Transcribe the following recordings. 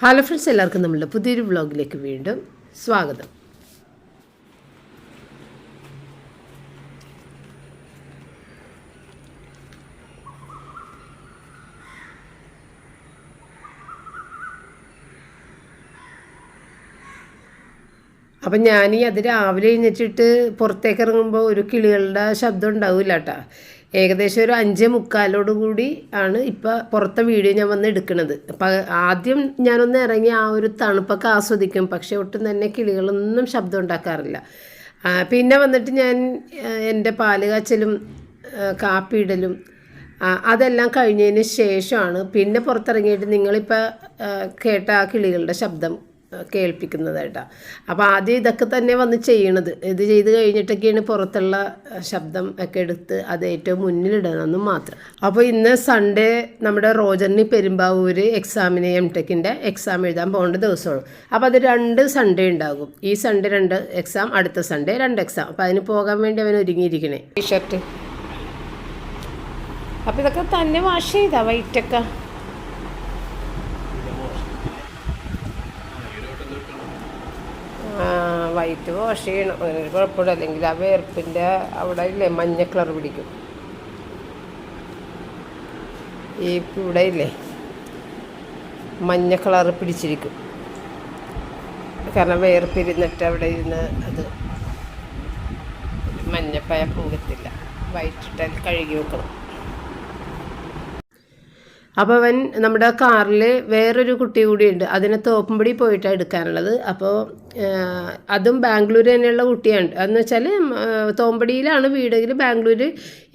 Hello friends എല്ലാവർക്കും നമ്മളുടെ പുതിയൊരു വ്ളോഗിലേക്ക് വീണ്ടും സ്വാഗതം. അപ്പം ഞാൻ അത് രാവിലെ എഴുന്നേറ്റിട്ട് പുറത്തേക്ക് ഇറങ്ങുമ്പോൾ ഒരു കിളികളുടെ ശബ്ദം ഉണ്ടാവില്ല കേട്ടോ ഏകദേശം ഒരു അഞ്ച് മുക്കാലോട് കൂടി ആണ് ഇപ്പം പുറത്തെ വീഡിയോ ഞാൻ വന്ന് എടുക്കുന്നത് അപ്പം ആദ്യം ഞാനൊന്ന് ഇറങ്ങി ആ ഒരു തണുപ്പൊക്കെ ആസ്വദിക്കും. പക്ഷേ ഒട്ടും തന്നെ കിളികളൊന്നും ശബ്ദം ഉണ്ടാക്കാറില്ല. പിന്നെ വന്നിട്ട് ഞാൻ എന്റെ പാൽ കാച്ചലും കാപ്പിയിടലും അതെല്ലാം കഴിഞ്ഞതിന് ശേഷമാണ് പിന്നെ പുറത്തിറങ്ങിയിട്ട് നിങ്ങളിപ്പോൾ കേട്ട ആ കിളികളുടെ ശബ്ദം കേൾപ്പിക്കുന്നതായിട്ടാണ് അപ്പോൾ ആദ്യം ഇതൊക്കെ തന്നെ വന്ന് ചെയ്യണത്. ഇത് ചെയ്ത് കഴിഞ്ഞിട്ടൊക്കെയാണ് പുറത്തുള്ള ശബ്ദം ഒക്കെ എടുത്ത് അത് ഏറ്റവും മുന്നിലിടണമെന്ന് മാത്രം. അപ്പോൾ ഇന്ന് സൺഡേ നമ്മുടെ റോജറിന് പെരുമ്പാവൂർ എക്സാമിന് എം ടെക്കിന്റെ എക്സാം എഴുതാൻ പോകേണ്ട ദിവസമാണ്. അപ്പോൾ അത് രണ്ട് സൺഡേ ഉണ്ടാകും. ഈ സൺഡേ രണ്ട് എക്സാം അടുത്ത സൺഡേ രണ്ട് എക്സാം അപ്പോൾ അതിന് പോകാൻ വേണ്ടി അവൻ ഒരുങ്ങിയിരിക്കണേ. ടീഷർട്ട് അപ്പോൾ ഇതൊക്കെ തന്നെ വാഷ് ചെയ്താ വൈറ്റൊക്കെ? വൈറ്റ് വാഷ് ചെയ്യണം. കുഴപ്പമില്ല. അല്ലെങ്കിൽ ആ വേർപ്പിന്റെ അവിടെ ഇല്ലേ മഞ്ഞ കളർ പിടിക്കും. ഈ ഇവിടെ ഇല്ലേ മഞ്ഞ കളർ പിടിച്ചിരിക്കും. കാരണം വേർപ്പിരുന്നിട്ട് അവിടെ ഇരുന്ന് അത് മഞ്ഞപ്പായ പോകത്തില്ല വൈറ്റിട്ടാൽ കഴുകി വെക്കണം. അപ്പോൾ അവൻ നമ്മുടെ കാറിൽ വേറൊരു കുട്ടി കൂടിയുണ്ട്. അതിനെ തോപ്പുംപടി പോയിട്ടാണ് എടുക്കാനുള്ളത്. അപ്പോൾ അതും ബാംഗ്ലൂർ തന്നെയുള്ള കുട്ടിയാണ്. എന്ന് വെച്ചാൽ തോമ്പടിയിലാണ് വീടെങ്കിൽ ബാംഗ്ലൂർ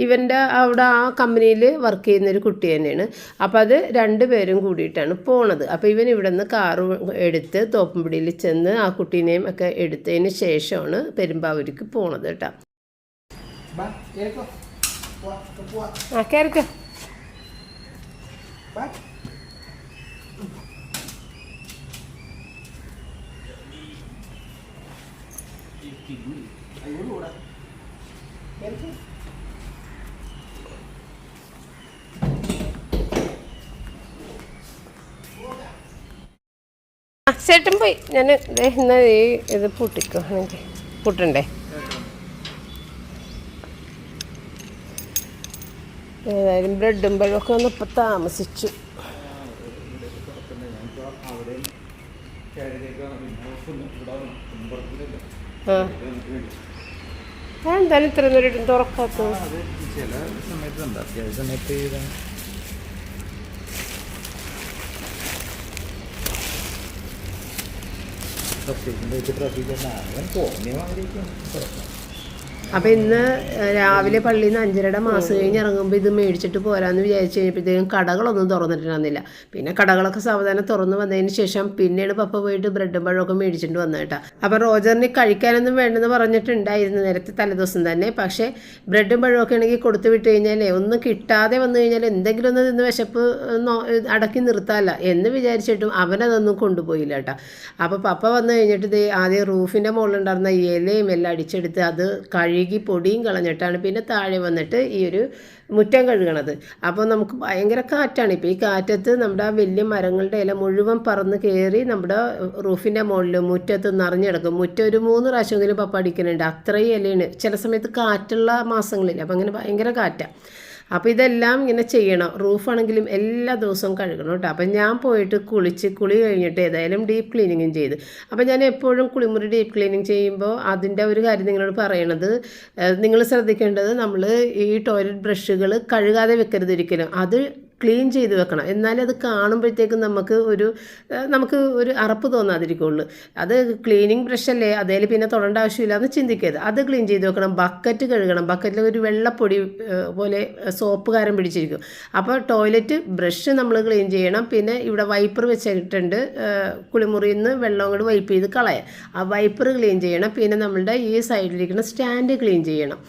ഇവന്റെ അവിടെ ആ കമ്പനിയിൽ വർക്ക് ചെയ്യുന്ന ഒരു കുട്ടി തന്നെയാണ്. അപ്പോൾ അത് രണ്ട് പേരും കൂടിയിട്ടാണ് പോണത്. അപ്പോൾ ഇവൻ ഇവിടെ നിന്ന് കാറ് എടുത്ത് തോപ്പുംപടിയിൽ ചെന്ന് ആ കുട്ടീനെയും ഒക്കെ എടുത്തതിന് ശേഷമാണ് പെരുമ്പാവൂർക്ക് പോണത് കേട്ടോ. ആ കയറിക്കോ ആ ചേട്ടൻ പോയി. ഞാൻ ഇന്ന് ഈ ഇത് പൂട്ടിക്കോ എനിക്ക് പൂട്ടണ്ടേ? ഏതായാലും ബ്രെഡും പഴമൊക്കെ ഇപ്പം താമസിച്ചു. ആ. എന്തായാലും ഇത്ര നേരം തുറക്കാത്തത് ചില സമയത്തുണ്ട് അത്യാവശ്യ സമയത്ത് വെച്ച് ട്രഫിക്ക്. അപ്പം ഇന്ന് രാവിലെ പള്ളിയിൽ നിന്ന് അഞ്ചരയുടെ മാസം കഴിഞ്ഞ് ഇറങ്ങുമ്പോൾ ഇത് മേടിച്ചിട്ട് പോരാന്ന് വിചാരിച്ചു കഴിഞ്ഞപ്പോഴത്തേക്കും കടകളൊന്നും തുറന്നിട്ടുണ്ടായിരുന്നില്ല പിന്നെ കടകളൊക്കെ സാവധാനം തുറന്നു വന്നതിന് ശേഷം പിന്നീട് പപ്പ പോയിട്ട് ബ്രെഡും പഴമൊക്കെ മേടിച്ചിട്ട് വന്നു കേട്ടോ. അപ്പോൾ റോജറിന് കഴിക്കാനൊന്നും വേണ്ടെന്ന് പറഞ്ഞിട്ടുണ്ടായിരുന്നു നേരത്തെ തലേദിവസം തന്നെ. പക്ഷേ ബ്രെഡും പഴമൊക്കെ ആണെങ്കിൽ കൊടുത്തു വിട്ട് കഴിഞ്ഞാലേ ഒന്നും കിട്ടാതെ വന്നു കഴിഞ്ഞാൽ എന്തെങ്കിലും ഒന്ന് നിന്ന് വിശപ്പ് അടക്കി നിർത്താല്ല എന്ന് വിചാരിച്ചിട്ടും അവനതൊന്നും കൊണ്ടുപോയില്ല കേട്ടോ. അപ്പോൾ പപ്പ വന്നു കഴിഞ്ഞിട്ട് ആദ്യം റൂഫിന്റെ മുകളിലുണ്ടായിരുന്ന ഇലയും എല്ലാം അടിച്ചെടുത്ത് അത് കഴുകി പൊടിയും കളഞ്ഞിട്ടാണ് പിന്നെ താഴെ വന്നിട്ട് ഈ ഒരു മുറ്റം കഴുകണത്. അപ്പോൾ നമുക്ക് ഭയങ്കര കാറ്റാണ്. ഇപ്പോൾ ഈ കാറ്റത്ത് നമ്മുടെ ആ വലിയ മരങ്ങളുടെ ഇല മുഴുവൻ പറന്ന് കയറി നമ്മുടെ റൂഫിന്റെ മുകളിൽ മുറ്റത്ത് നിറഞ്ഞെടുക്കും. മുറ്റം ഒരു മൂന്ന് പ്രാവശ്യമെങ്കിലും പപ്പ അടിക്കുന്നുണ്ട് അത്രയും ഇലയാണ്. ചില സമയത്ത് കാറ്റുള്ള മാസങ്ങളില്ല അപ്പോൾ അങ്ങനെ ഭയങ്കര കാറ്റാണ് അപ്പോൾ ഇതെല്ലാം ഇങ്ങനെ ചെയ്യണം. റൂഫാണെങ്കിലും എല്ലാ ദിവസവും കഴുകണം കേട്ടോ അപ്പം ഞാൻ പോയിട്ട് കുളിച്ച് കുളി കഴിഞ്ഞിട്ട് ഏതായാലും ഡീപ്പ് ക്ലീനിങ്ങും ചെയ്ത്. അപ്പോൾ ഞാൻ എപ്പോഴും കുളിമുറി ഡീപ്പ് ക്ലീനിങ് ചെയ്യുമ്പോൾ അതിന്റെ ഒരു കാര്യം നിങ്ങളോട് പറയണത് നിങ്ങൾ ശ്രദ്ധിക്കേണ്ടത് നമ്മൾ ഈ ടോയ്ലറ്റ് ബ്രഷുകൾ കഴുകാതെ വെക്കരുത് ഒരിക്കലും. അത് ക്ലീൻ ചെയ്ത് വെക്കണം. എന്നാലേ അത് കാണുമ്പോഴത്തേക്കും നമുക്ക് ഒരു നമുക്ക് ഒരു അറപ്പ് തോന്നാതിരിക്കുള്ളൂ. അത് ക്ലീനിങ് ബ്രഷല്ലേ അതേൽ പിന്നെ തൊടേണ്ട ആവശ്യമില്ല എന്ന് ചിന്തിക്കരുത്. അത് ക്ലീൻ ചെയ്ത് വെക്കണം. ബക്കറ്റ് കഴുകണം. ബക്കറ്റിൽ ഒരു വെള്ളപ്പൊടി പോലെ സോപ്പ് കാരം പിടിച്ചിരിക്കും. അപ്പോൾ ടോയ്ലറ്റ് ബ്രഷ് നമ്മൾ ക്ലീൻ ചെയ്യണം. പിന്നെ ഇവിടെ വൈപ്പർ വെച്ചിട്ടുണ്ട് കുളിമുറിയിൽ നിന്ന് വെള്ളം കൊണ്ട് വൈപ്പ് ചെയ്ത് കളയാം ആ വൈപ്പർ ക്ലീൻ ചെയ്യണം. പിന്നെ നമ്മളുടെ ഈ സൈഡിലിരിക്കുന്ന സ്റ്റാൻഡ് ക്ലീൻ ചെയ്യണം.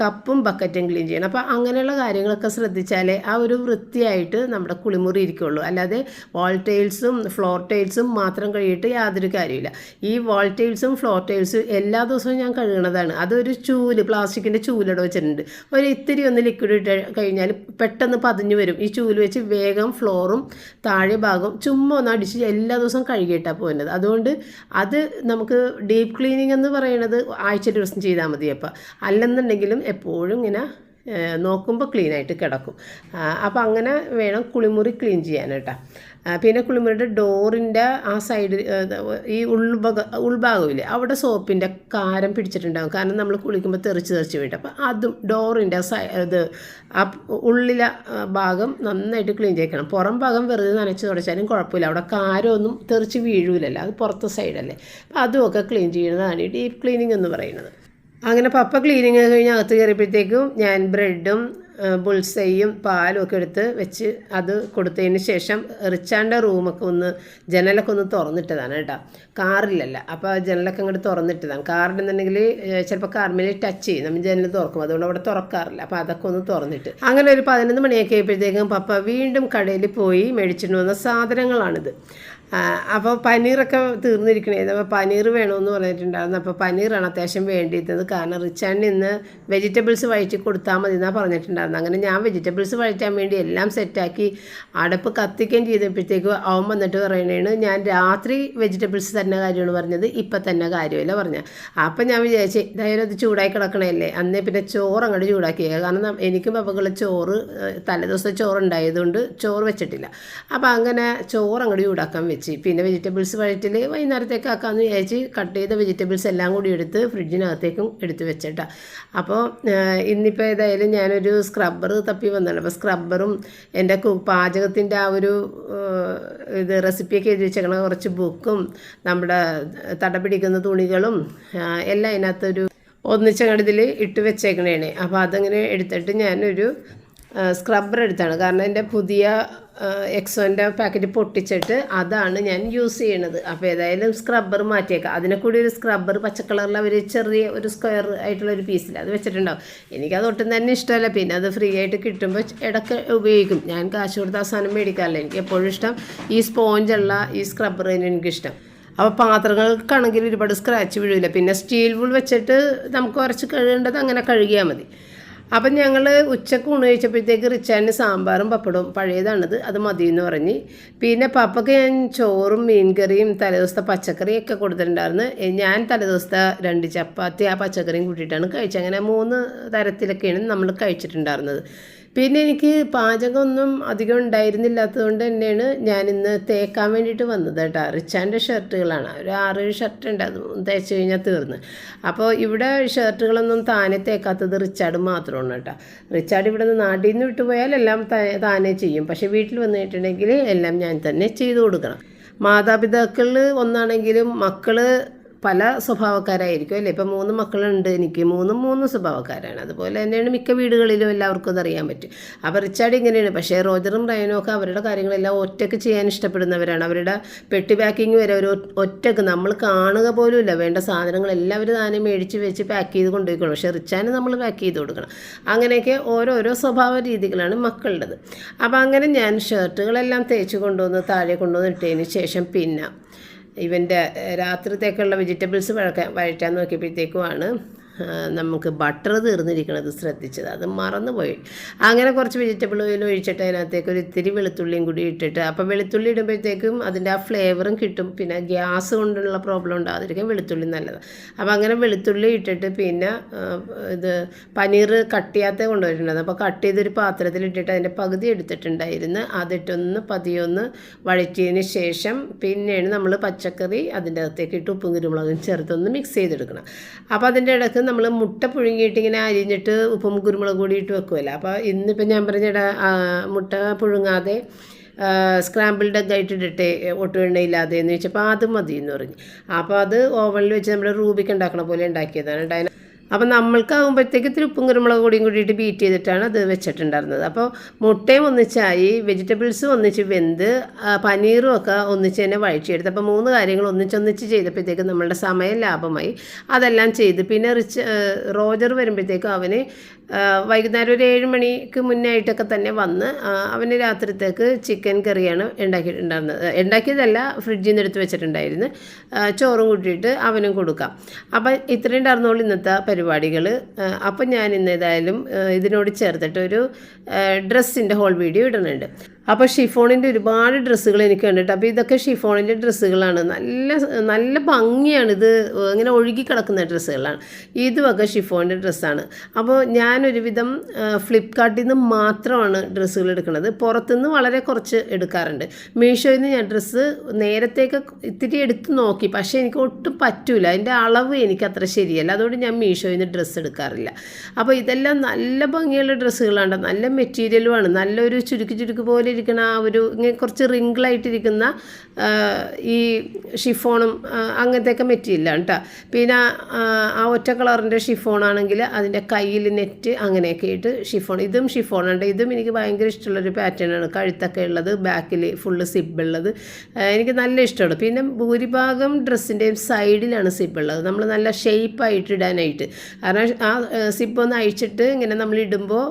കപ്പും ബക്കറ്റും ക്ലീൻ ചെയ്യണം. അപ്പോൾ അങ്ങനെയുള്ള കാര്യങ്ങളൊക്കെ ശ്രദ്ധിച്ചാലേ ആ ഒരു വൃത്തിയായിട്ട് നമ്മുടെ കുളിമുറി ഇരിക്കുള്ളൂ. അല്ലാതെ വാൾ ടൈൽസും ഫ്ലോർ ടൈൽസും മാത്രം കഴുകിയിട്ട് യാതൊരു കാര്യമില്ല ഈ വാൾ ടൈൽസും ഫ്ലോർ ടൈൽസും എല്ലാ ദിവസവും ഞാൻ കഴുകണതാണ്. അതൊരു ചൂൽ പ്ലാസ്റ്റിക്കിന്റെ ചൂലിടെ വെച്ചിട്ടുണ്ട്. ഒരു ഇത്തിരി ഒന്ന് ലിക്വിഡ് ഇട്ട് കഴിഞ്ഞാൽ പെട്ടെന്ന് പതിഞ്ഞു വരും. ഈ ചൂൽ വെച്ച് വേഗം ഫ്ലോറും താഴെ ഭാഗം ചുമ്മാ ഒന്ന് അടിച്ച് എല്ലാ ദിവസവും കഴുകിയിട്ടാണ് പോകുന്നത് അതുകൊണ്ട് അത് നമുക്ക് ഡീപ്പ് ക്ലീനിങ് എന്ന് പറയുന്നത് ആഴ്ച ദിവസം ചെയ്താൽ മതി അപ്പം. അല്ലെന്നുണ്ടെങ്കിലും എപ്പോഴും ഇങ്ങനെ നോക്കുമ്പോൾ ക്ലീൻ ആയിട്ട് കിടക്കും. അപ്പോൾ അങ്ങനെ വേണം കുളിമുറി ക്ലീൻ ചെയ്യാൻ പിന്നെ കുളിമുറിയുടെ ഡോറിന്റെ ആ സൈഡ് ഈ ഉൾഭാഗ ഉൾഭാഗമില്ലേ അവിടെ സോപ്പിന്റെ കാരം പിടിച്ചിട്ടുണ്ടാകും. കാരണം നമ്മൾ കുളിക്കുമ്പോൾ തെറിച്ച് തെറിച്ച് വീട്ടും അപ്പോൾ അതും ഡോറിന്റെ സൈ ഇത് ആ ഉള്ളിലെ ഭാഗം നന്നായിട്ട് ക്ലീൻ ചെയ്യണം പുറം ഭാഗം വെറുതെ നനച്ച് തുടച്ചാലും കുഴപ്പമില്ല. അവിടെ കാരമൊന്നും തെറിച്ച് വീഴൂലല്ലോ. അത് പുറത്തെ സൈഡല്ലേ അപ്പോൾ അതുമൊക്കെ ക്ലീൻ ചെയ്യുന്നതാണ് ഈ ഡീപ്പ് ക്ലീനിങ് എന്ന് പറയുന്നത്. അങ്ങനെ പപ്പ ക്ലീനിങ് കഴിഞ്ഞ് അകത്ത് കയറിയപ്പോഴത്തേക്കും ഞാൻ ബ്രെഡും ബുൾസൈയും പാലും ഒക്കെ എടുത്ത് വെച്ച് അത് കൊടുത്തതിന് ശേഷം റിച്ചാന്റെ റൂമൊക്കെ ഒന്ന് ജനലൊക്കെ ഒന്ന് തുറന്നിട്ടതാണ് കേട്ടോ. കാറിലല്ല. അപ്പോൾ ജനലൊക്കെ അങ്ങോട്ട് തുറന്നിട്ടതാണ്. കാറിലെന്നുണ്ടെങ്കിൽ ചിലപ്പോൾ കാർമേലി ടച്ച് ചെയ്യും. നമ്മൾ ജനൽ തുറക്കും. അതുകൊണ്ട് അവിടെ തുറക്കാറില്ല. അപ്പോൾ അതൊക്കെ ഒന്ന് തുറന്നിട്ട്. അങ്ങനെ ഒരു പതിനൊന്ന് മണിയൊക്കെ ആയപ്പോഴത്തേക്കും പപ്പ വീണ്ടും കടയിൽ പോയി മേടിച്ചിട്ട് വന്ന സാധനങ്ങളാണിത്. അപ്പോൾ പനീറൊക്കെ തീർന്നിരിക്കണേ. അപ്പോൾ പനീർ വേണമെന്ന് പറഞ്ഞിട്ടുണ്ടായിരുന്നു. അപ്പോൾ പനീറാണ് അത്യാവശ്യം വേണ്ടിയിരുന്നത്. കാരണം റിച്ചാൻ ഇന്ന് വെജിറ്റബിൾസ് വഴറ്റി കൊടുത്താൽ മതി എന്നാണ് പറഞ്ഞിട്ടുണ്ടായിരുന്നു. അങ്ങനെ ഞാൻ വെജിറ്റബിൾസ് വഴറ്റാൻ വേണ്ടി എല്ലാം സെറ്റാക്കി അടപ്പ് കത്തിക്കുകയും ചെയ്തപ്പോഴത്തേക്കും അവൻ വന്നിട്ട് പറയണേണ് ഞാൻ രാത്രി വെജിറ്റബിൾസ് തന്നെ കാര്യമാണ് പറഞ്ഞത്. ഇപ്പം തന്നെ കാര്യമല്ല പറഞ്ഞത്. അപ്പം ഞാൻ വിചാരിച്ചു ഇതായാലും അത് ചൂടായി കിടക്കണല്ലേ? അന്നേ പിന്നെ ചോറ് അങ്ങോട്ട് ചൂടാക്കിയത് കാരണം എനിക്കും പപ്പകൾ ചോറ് തലേദിവസം ചോറ് ഉണ്ടായതുകൊണ്ട് ചോറ് വെച്ചിട്ടില്ല. അപ്പോൾ അങ്ങനെ ചോറ് അങ്ങോട്ട് ചൂടാക്കാൻ വെച്ച് പിന്നെ വെജിറ്റബിൾസ് വഴറ്റിൽ വൈകുന്നേരത്തേക്ക് ആക്കാമെന്ന് വിചാരിച്ച് കട്ട് ചെയ്ത വെജിറ്റബിൾസ് എല്ലാം കൂടി എടുത്ത് ഫ്രിഡ്ജിനകത്തേക്കും എടുത്ത് വെച്ചിട്ടാ. അപ്പോൾ ഇന്നിപ്പോൾ ഏതായാലും ഞാനൊരു സ്ക്രബ്ബർ തപ്പി വന്നതാണ്. അപ്പോൾ സ്ക്രബ്ബറും എന്റെ പാചകത്തിന്റെ ആ ഒരു ഇത് റെസിപ്പിയൊക്കെ എഴുതി വെച്ചേക്കണ കുറച്ച് ബുക്കും നമ്മുടെ തട പിടിക്കുന്ന തുണികളും എല്ലാം അതിനകത്തൊരു ഒന്നിച്ചങ്ങടതിൽ ഇട്ട് വെച്ചേക്കണേണ്. അപ്പോൾ അതങ്ങനെ എടുത്തിട്ട് ഞാനൊരു സ്ക്രബ്ബർ എടുത്താണ്. കാരണം എന്റെ പുതിയ എക്സോന്റെ പാക്കറ്റ് പൊട്ടിച്ചിട്ട് അതാണ് ഞാൻ യൂസ് ചെയ്യണത്. അപ്പോൾ ഏതായാലും സ്ക്രബ്ബർ മാറ്റിയേക്കാം. അതിനെ കൂടി ഒരു സ്ക്രബ്ബർ പച്ച കളറിൽ അവർ ചെറിയ ഒരു സ്ക്വയർ ആയിട്ടുള്ള ഒരു പീസിൽ അത് വെച്ചിട്ടുണ്ടാവും. എനിക്കത് ഒട്ടും തന്നെ ഇഷ്ടമല്ല. പിന്നെ അത് ഫ്രീ ആയിട്ട് കിട്ടുമ്പോൾ ഇടയ്ക്ക് ഉപയോഗിക്കും. ഞാൻ കാശ് കൊടുത്ത് അവസാനം മേടിക്കാറില്ല. എനിക്ക് എപ്പോഴും ഇഷ്ടം ഈ സ്പോഞ്ചുള്ള ഈ സ്ക്രബ്ബർ തന്നെ എനിക്കിഷ്ടം. അപ്പോൾ പാത്രങ്ങൾക്കാണെങ്കിൽ ഒരുപാട് സ്ക്രാച്ച് വീഴില്ല പിന്നെ സ്റ്റീൽ വൂൾ വെച്ചിട്ട് നമുക്ക് കുറച്ച് കഴുകേണ്ടത് അങ്ങനെ കഴുകിയാൽ മതി. അപ്പം ഞങ്ങൾ ഉച്ചയ്ക്ക് ഊണ് കഴിച്ചപ്പോഴത്തേക്ക് റിച്ചാന്റെ സാമ്പാറും പപ്പടവും പഴയതാണത് അത് മതി എന്ന് പറഞ്ഞ്. പിന്നെ പപ്പക്ക് ഞാൻ ചോറും മീൻകറിയും തലേദിവസത്തെ പച്ചക്കറിയൊക്കെ കൊടുത്തിട്ടുണ്ടായിരുന്നു. എ, ഞാൻ തലേദിവസത്തെ രണ്ട് ചപ്പാത്തി ആ പച്ചക്കറിയും കൂട്ടിയിട്ടാണ് കഴിച്ചത്. അങ്ങനെ മൂന്ന് തരത്തിലൊക്കെയാണ് നമ്മൾ കഴിച്ചിട്ടുണ്ടായിരുന്നത്. പിന്നെ എനിക്ക് പാചകമൊന്നും അധികം ഉണ്ടായിരുന്നില്ലാത്തതുകൊണ്ട് തന്നെയാണ് ഞാനിന്ന് തേക്കാൻ വേണ്ടിയിട്ട് വന്നത് കേട്ടോ. റിച്ചാന്റെ ഷർട്ടുകളാണ്. ഒരു ആറ് ഷർട്ട് ഉണ്ട് അത് തേച്ച് കഴിഞ്ഞാൽ തീർന്ന്. അപ്പോൾ ഇവിടെ ഷർട്ടുകളൊന്നും താനെ തേക്കാത്തത് റിച്ചാർഡ് മാത്രമാണ് കേട്ടോ. റിച്ചാർഡ് ഇവിടെ നിന്ന് നാട്ടിൽ നിന്ന് വിട്ടുപോയാൽ എല്ലാം താനേ ചെയ്യും. പക്ഷേ വീട്ടിൽ വന്നു കഴിഞ്ഞിട്ടുണ്ടെങ്കിൽ എല്ലാം ഞാൻ തന്നെ ചെയ്തു കൊടുക്കണം. മാതാപിതാക്കൾ ഒന്നാണെങ്കിലും മക്കൾ പല സ്വഭാവക്കാരായിരിക്കും അല്ലേ? ഇപ്പം മൂന്ന് മക്കളുണ്ട് എനിക്ക് മൂന്നും മൂന്ന് സ്വഭാവക്കാരാണ്. അതുപോലെ തന്നെയാണ് മിക്ക വീടുകളിലും എല്ലാവർക്കും അത് അറിയാൻ പറ്റും. അപ്പോൾ റിച്ചാർഡ് ഇങ്ങനെയാണ്. പക്ഷേ റോജറും റയനും ഒക്കെ അവരുടെ കാര്യങ്ങളെല്ലാം ഒറ്റയ്ക്ക് ചെയ്യാൻ ഇഷ്ടപ്പെടുന്നവരാണ്. അവരുടെ പെട്ടി പാക്കിങ് വരെ ഒരു ഒറ്റയ്ക്ക് നമ്മൾ കാണുക പോലും ഇല്ല വേണ്ട സാധനങ്ങളെല്ലാം അവർ താനെ മേടിച്ച് വെച്ച് പാക്ക് ചെയ്ത് കൊണ്ടുപോയിക്കോളും. പക്ഷേ റിച്ചാന് നമ്മൾ പാക്ക് ചെയ്ത് കൊടുക്കണം. അങ്ങനെയൊക്കെ ഓരോരോ സ്വഭാവ രീതികളാണ് മക്കളുടേത്. അപ്പോൾ അങ്ങനെ ഞാൻ ഷർട്ടുകളെല്ലാം തേച്ച് കൊണ്ടുവന്ന് താഴെ കൊണ്ടുവന്ന് ഇട്ടതിന് ശേഷം പിന്നെ ഇവന്റെ രാത്രിത്തേക്കുള്ള വെജിറ്റബിൾസ് വഴക്കാൻ വഴറ്റാൻ നോക്കിയപ്പോഴത്തേക്കുമാണ് നമുക്ക് ബട്ടർ തീർന്നിരിക്കണത് ശ്രദ്ധിച്ചത്. അത് മറന്നുപോയി. അങ്ങനെ കുറച്ച് വെജിറ്റബിൾ ഓയിൽ ഒഴിച്ചിട്ട് അതിനകത്തേക്ക് ഒരു ഇത്തിരി വെളുത്തുള്ളിയും കൂടി ഇട്ടിട്ട് അപ്പോൾ വെളുത്തുള്ളി ഇടുമ്പോഴത്തേക്കും അതിന്റെ ആ ഫ്ലേവറും കിട്ടും. പിന്നെ ഗ്യാസ് കൊണ്ടുള്ള പ്രോബ്ലം ഉണ്ടാകാതിരിക്കും വെളുത്തുള്ളി നല്ലതാണ് അപ്പോൾ അങ്ങനെ വെളുത്തുള്ളി ഇട്ടിട്ട് പിന്നെ ഇത് പനീർ കട്ട് ചെയ്യാത്ത കൊണ്ടുവരുന്നുണ്ട്. അപ്പോൾ കട്ട് ചെയ്തൊരു പാത്രത്തിൽ ഇട്ടിട്ട് അതിന്റെ പകുതി എടുത്തിട്ടുണ്ടായിരുന്നു. അതിട്ടൊന്ന് പതിയൊന്ന് വഴറ്റിയതിന് ശേഷം പിന്നെയാണ് നമ്മൾ പച്ചക്കറി അതിന്റെ അകത്തേക്ക് ഇട്ട് ഉപ്പും കുരുമുളകും ചേർത്തൊന്ന് മിക്സ് ചെയ്തെടുക്കണം. അപ്പോൾ അതിന്റെ ഇടയ്ക്ക് നമ്മൾ മുട്ട പുഴുങ്ങിയിട്ട് ഇങ്ങനെ അരിഞ്ഞിട്ട് ഉപ്പും കുരുമുളക് കൂടി ഇട്ട് വെക്കുമല്ലോ അപ്പോൾ ഇന്നിപ്പോൾ ഞാൻ പറഞ്ഞിട മുട്ട പുഴുങ്ങാതെ സ്ക്രാമ്പിൾഡ് ഒക്കെ ഇട്ടിട്ട് ഒട്ടും എണ്ണയില്ലാതെ എന്ന് വെച്ചപ്പോൾ അത് മതി എന്ന് പറഞ്ഞു. അപ്പോൾ അത് ഓവനിൽ വെച്ച് നമ്മൾ റൂബിക്ക് ഉണ്ടാക്കണ പോലെ ഉണ്ടാക്കിയതാണ്. ഉണ്ടായ അപ്പം നമ്മൾക്കാകുമ്പോഴത്തേക്ക് ഇത്തിരി ഉപ്പും കുരുമുളക് കൂടിയും കൂടിയിട്ട് ബീറ്റ് ചെയ്തിട്ടാണ് അത് വെച്ചിട്ടുണ്ടായിരുന്നത്. അപ്പോൾ മുട്ടയും ഒന്നിച്ചായി വെജിറ്റബിൾസും ഒന്നിച്ച് വെന്ത് പനീറും ഒക്കെ ഒന്നിച്ച് തന്നെ വഴിച്ചെടുത്ത് അപ്പോൾ മൂന്ന് കാര്യങ്ങൾ ഒന്നിച്ചൊന്നിച്ച് ചെയ്തപ്പോഴത്തേക്ക് നമ്മളുടെ സമയം ലാഭമായി. അതെല്ലാം ചെയ്ത് പിന്നെ റിച്ച് റോജർ വരുമ്പോഴത്തേക്കും അവന് വൈകുന്നേരം ഒരു ഏഴ് മണിക്ക് മുന്നായിട്ടൊക്കെ തന്നെ വന്ന് അവന് രാത്രിത്തേക്ക് ചിക്കൻ കറിയാണ് ഉണ്ടാക്കിയിട്ടുണ്ടായിരുന്നത്. ഉണ്ടാക്കിയതല്ല ഫ്രിഡ്ജിൽ നിന്ന് എടുത്ത് വെച്ചിട്ടുണ്ടായിരുന്നു ചോറും കൂട്ടിയിട്ട് അവനും കൊടുക്കാം. അപ്പം ഇത്രയും ഉണ്ടായിരുന്നുള്ളൂ ഇന്നത്തെ പരിപാടികൾ അപ്പം ഞാൻ ഇന്ന് ഏതായാലും ഇതിനോട് ചേർത്തിട്ട് ഒരു ഡ്രസ്സിന്റെ ഹോൾ വീഡിയോ ഇടുന്നുണ്ട്. അപ്പോൾ ഷിഫോണിന്റെ ഒരുപാട് ഡ്രസ്സുകൾ എനിക്ക് കണ്ടിട്ട് അപ്പോൾ ഇതൊക്കെ ഷിഫോണിന്റെ ഡ്രസ്സുകളാണ്. നല്ല നല്ല ഭംഗിയാണ് ഇത് ഇങ്ങനെ ഒഴുകി കിടക്കുന്ന ഡ്രസ്സുകളാണ്. ഇതുമൊക്കെ ഷിഫോണിന്റെ ഡ്രസ്സാണ്. അപ്പോൾ ഞാനൊരുവിധം ഫ്ലിപ്കാർട്ടിൽ നിന്ന് മാത്രമാണ് ഡ്രസ്സുകൾ എടുക്കുന്നത്. പുറത്തുനിന്ന് വളരെ കുറച്ച് എടുക്കാറുണ്ട്. മീഷോയിൽ നിന്ന് ഞാൻ ഡ്രസ്സ് നേരത്തേക്ക് ഇത്തിരി എടുത്ത് നോക്കി. പക്ഷേ എനിക്ക് ഒട്ടും പറ്റൂല. അതിന്റെ അളവ് എനിക്ക് അത്ര ശരിയല്ല. അതുകൊണ്ട് ഞാൻ മീഷോയിൽ നിന്ന് ഡ്രസ്സ് എടുക്കാറില്ല. അപ്പോൾ ഇതെല്ലാം നല്ല ഭംഗിയുള്ള ഡ്രസ്സുകളാണ്. നല്ല മെറ്റീരിയലുമാണ്. നല്ലൊരു ചുരുക്കി ചുരുക്ക് പോലെ ഇരിക്കുന്ന ആ ഒരു ഇങ്ങനെ കുറച്ച് റിങ്കിളായിട്ടിരിക്കുന്ന ഈ ഷിഫോണും അങ്ങനത്തെയൊക്കെ മെറ്റീരിയലാണ് കേട്ടോ പിന്നെ ആ, ആ ഒറ്റ കളറിന്റെ ഷിഫോണാണെങ്കിൽ അതിന്റെ കയ്യിൽ നെറ്റ് അങ്ങനെയൊക്കെ ആയിട്ട് ഷിഫോൺ. ഇതും ഷിഫോണുണ്ട് ഇതും എനിക്ക് ഭയങ്കര ഇഷ്ടമുള്ളൊരു പാറ്റേൺ ആണ്. കഴുത്തൊക്കെ ഉള്ളത് ബാക്കിൽ ഫുള്ള് സിബുള്ളത് എനിക്ക് നല്ല ഇഷ്ടമാണ്. പിന്നെ ഭൂരിഭാഗം ഡ്രസ്സിന്റെയും സൈഡിലാണ് സിബുള്ളത് നമ്മൾ നല്ല ഷേപ്പായിട്ട് ഇടാനായിട്ട്. കാരണം ആ സിബ് ഒന്ന് അഴിച്ചിട്ട് ഇങ്ങനെ നമ്മൾ ഇടുമ്പോൾ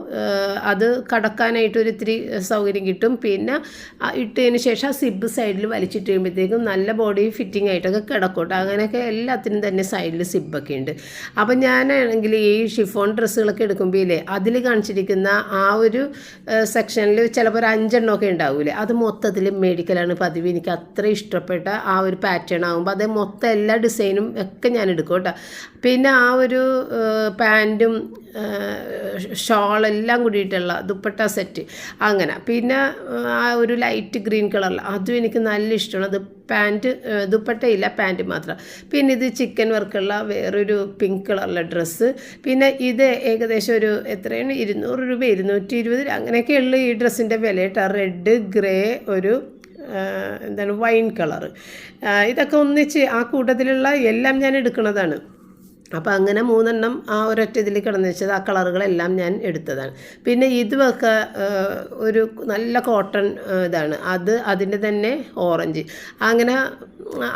അത് കടക്കാനായിട്ട് ഒരു ഇത്തിരി സൗകര്യം കിട്ടും. പിന്നെ ഇട്ടതിന് ശേഷം സിബ് സൈഡിൽ വലിച്ചിട്ട് കഴിയുമ്പോഴത്തേക്കും നല്ല ബോഡി ഫിറ്റിംഗ് ആയിട്ടൊക്കെ കിടക്കോട്ടെ അങ്ങനെയൊക്കെ എല്ലാത്തിനും തന്നെ സൈഡിൽ സിബൊക്കെ ഉണ്ട്. അപ്പം ഞാനാണെങ്കിൽ ഈ ഷിഫോൺ ഡ്രസ്സുകളൊക്കെ എടുക്കുമ്പോൾ ഇല്ലേ അതിൽ കാണിച്ചിരിക്കുന്ന ആ ഒരു സെക്ഷനിൽ ചിലപ്പോൾ ഒരു അഞ്ചെണ്ണമൊക്കെ ഉണ്ടാവില്ലേ അത് മൊത്തത്തിൽ മേടിക്കലാണ് പതിവ്. എനിക്ക് അത്ര ഇഷ്ടപ്പെട്ട ആ ഒരു പാറ്റേൺ ആകുമ്പോൾ അത് മൊത്തം എല്ലാ ഡിസൈനും ഒക്കെ ഞാൻ എടുക്കും കേട്ടോ പിന്നെ ആ ഒരു പാന്റും ഷോളെല്ലാം കൂടിയിട്ടുള്ള ദുപ്പട്ട സെറ്റ് അങ്ങനെ. പിന്നെ ആ ഒരു ലൈറ്റ് ഗ്രീൻ കളറിൽ അതും എനിക്ക് നല്ല ഇഷ്ടമാണ്. അത് പാന്റ് ദുപ്പട്ടയില്ല പാന്റ് മാത്രം. പിന്നെ ഇത് ചിക്കൻ വർക്കുള്ള വേറൊരു പിങ്ക് കളറിലെ ഡ്രസ്സ് പിന്നെ ഇത് ഏകദേശം ഒരു എത്രയാണ്? ഇരുന്നൂറ് രൂപ ഇരുന്നൂറ്റി ഇരുപത് അങ്ങനെയൊക്കെയുള്ള ഈ ഡ്രസ്സിന്റെ വില കേട്ടോ റെഡ് ഗ്രേ ഒരു എന്താണ് വൈൻ കളറ് ഇതൊക്കെ ഒന്നിച്ച് ആ കൂട്ടത്തിലുള്ള എല്ലാം ഞാൻ എടുക്കുന്നതാണ്. അപ്പോൾ അങ്ങനെ മൂന്നെണ്ണം ആ ഒരൊറ്റ ഇതിൽ കിടന്ന് വെച്ചത്. ആ കളറുകളെല്ലാം ഞാൻ എടുത്തതാണ്. പിന്നെ ഇതുമൊക്കെ ഒരു നല്ല കോട്ടൺ ഇതാണ്. അത് അതിന്റെ തന്നെ ഓറഞ്ച്. അങ്ങനെ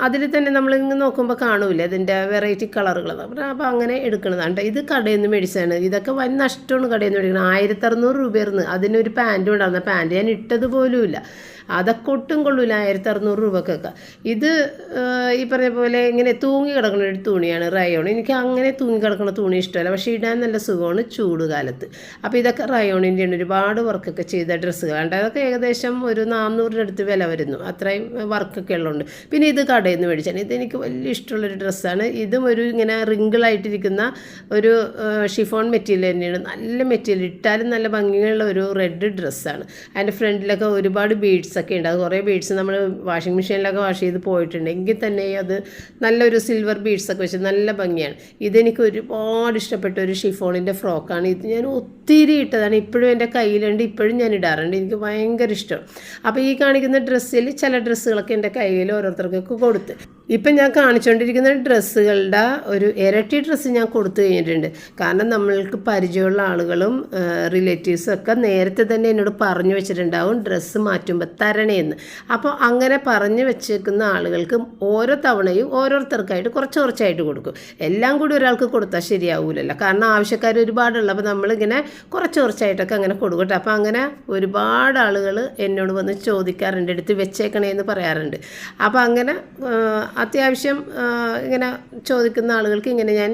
അതിൽ തന്നെ നമ്മൾ നമ്മളിങ്ങനെ നോക്കുമ്പോൾ കാണൂലേ അതിന്റെ വെറൈറ്റി കളറുകൾ. അപ്പോൾ അങ്ങനെ എടുക്കുന്നതാണ് ഇത് കടയിൽ നിന്ന് മേടിച്ചതാണ്. ഇതൊക്കെ വൻ നഷ്ടമാണ് കടയിൽ നിന്ന് മേടിക്കുന്നത് ആയിരത്തി അറുന്നൂറ് രൂപയായിരുന്നു. അതിനൊരു പാന്റും ഉണ്ടായിരുന്നു പാന്റ് ഞാൻ ഇട്ടത് പോലുമില്ല. അതൊക്കെ ഒട്ടും കൊള്ളൂല ആയിരത്തി അറുന്നൂറ് രൂപക്കൊക്കെ. ഇത് ഈ പറഞ്ഞ പോലെ ഇങ്ങനെ തൂങ്ങി കിടക്കുന്ന ഒരു തുണിയാണ് റയോൺ. എനിക്ക് അങ്ങനെ തൂങ്ങി കിടക്കുന്ന തുണി ഇഷ്ടമല്ല. പക്ഷേ ഇടാൻ നല്ല സുഖമാണ് ചൂട് കാലത്ത്. അപ്പോൾ ഇതൊക്കെ റയോണിന്റെ ആണ് ഒരുപാട് വർക്കൊക്കെ ചെയ്ത ഡ്രസ്സുകളുണ്ട് അതൊക്കെ ഏകദേശം ഒരു നാനൂറിന്റെ അടുത്ത് വില വരുന്നു. അത്രയും വർക്കൊക്കെ ഉള്ളതുകൊണ്ട്. പിന്നെ ഇത് കടയിൽ നിന്ന് മേടിച്ചാണ് ഇതെനിക്ക് വലിയ ഇഷ്ടമുള്ളൊരു ഡ്രസ്സാണ്. ഇതും ഒരു ഇങ്ങനെ റിങ്കിളായിട്ടിരിക്കുന്ന ഒരു ഷിഫോൺ മെറ്റീരിയൽ തന്നെയാണ്. നല്ല മെറ്റീരിയൽ ഇട്ടാലും നല്ല ഭംഗിയുള്ള ഒരു റെഡ് ഡ്രസ്സാണ്. അതിന്റെ ഫ്രണ്ടിലൊക്കെ ഒരുപാട് ബീഡ്സ് ഒക്കെ ഉണ്ട്. അത് കുറേ ബീഡ്സ് നമ്മൾ വാഷിംഗ് മെഷീനിലൊക്കെ വാഷ് ചെയ്ത് പോയിട്ടുണ്ട്. എങ്കിൽ തന്നെ അത് നല്ലൊരു സിൽവർ ബീഡ്സ് ഒക്കെ വെച്ച് നല്ല ഭംഗിയാണ്. ഇതെനിക്ക് ഒരുപാട് ഇഷ്ടപ്പെട്ട ഒരു ഷിഫോണിന്റെ ഫ്രോക്കാണ്. ഇത് ഞാൻ ഒത്തിരി ഇട്ടതാണ്. ഇപ്പോഴും എന്റെ കയ്യിലുണ്ട്. ഇപ്പോഴും ഞാൻ ഇടാറുണ്ട്. എനിക്ക് ഭയങ്കര ഇഷ്ടം. അപ്പോൾ ഈ കാണിക്കുന്ന ഡ്രസ്സിൽ ചില ഡ്രസ്സുകളൊക്കെ എന്റെ കയ്യിൽ ഓരോരുത്തർക്കൊക്കെ കൊടുത്ത് ഇപ്പം ഞാൻ കാണിച്ചുകൊണ്ടിരിക്കുന്ന ഡ്രസ്സുകളുടെ ഒരു ഇരട്ടി ഡ്രസ്സ് ഞാൻ കൊടുത്തു കഴിഞ്ഞിട്ടുണ്ട്. കാരണം നമ്മൾക്ക് പരിചയമുള്ള ആളുകളും റിലേറ്റീവ്സും ഒക്കെ നേരത്തെ തന്നെ എന്നോട് പറഞ്ഞു വെച്ചിട്ടുണ്ടാവും ഡ്രസ്സ് മാറ്റുമ്പോൾ തരണേന്ന്. അപ്പോൾ അങ്ങനെ പറഞ്ഞു വെച്ചേക്കുന്ന ആളുകൾക്ക് ഓരോ തവണയും ഓരോരുത്തർക്കായിട്ട് കുറച്ച് കുറച്ചായിട്ട് കൊടുക്കും. എല്ലാം കൂടി ഒരാൾക്ക് കൊടുത്താൽ ശരിയാവില്ലല്ലോ കാരണം ആവശ്യക്കാർ ഒരുപാടുള്ള അപ്പോൾ നമ്മളിങ്ങനെ കുറച്ച് കുറച്ചായിട്ടൊക്കെ അങ്ങനെ കൊടുക്കട്ടെ അപ്പോൾ അങ്ങനെ ഒരുപാട് ആളുകൾ എന്നോട് വന്ന് ചോദിക്കാറുണ്ട് എടുത്ത് വെച്ചേക്കണേ എന്ന് പറയാറുണ്ട്. അപ്പോൾ അങ്ങനെ അത്യാവശ്യം ഇങ്ങനെ ചോദിക്കുന്ന ആളുകൾക്ക് ഇങ്ങനെ ഞാൻ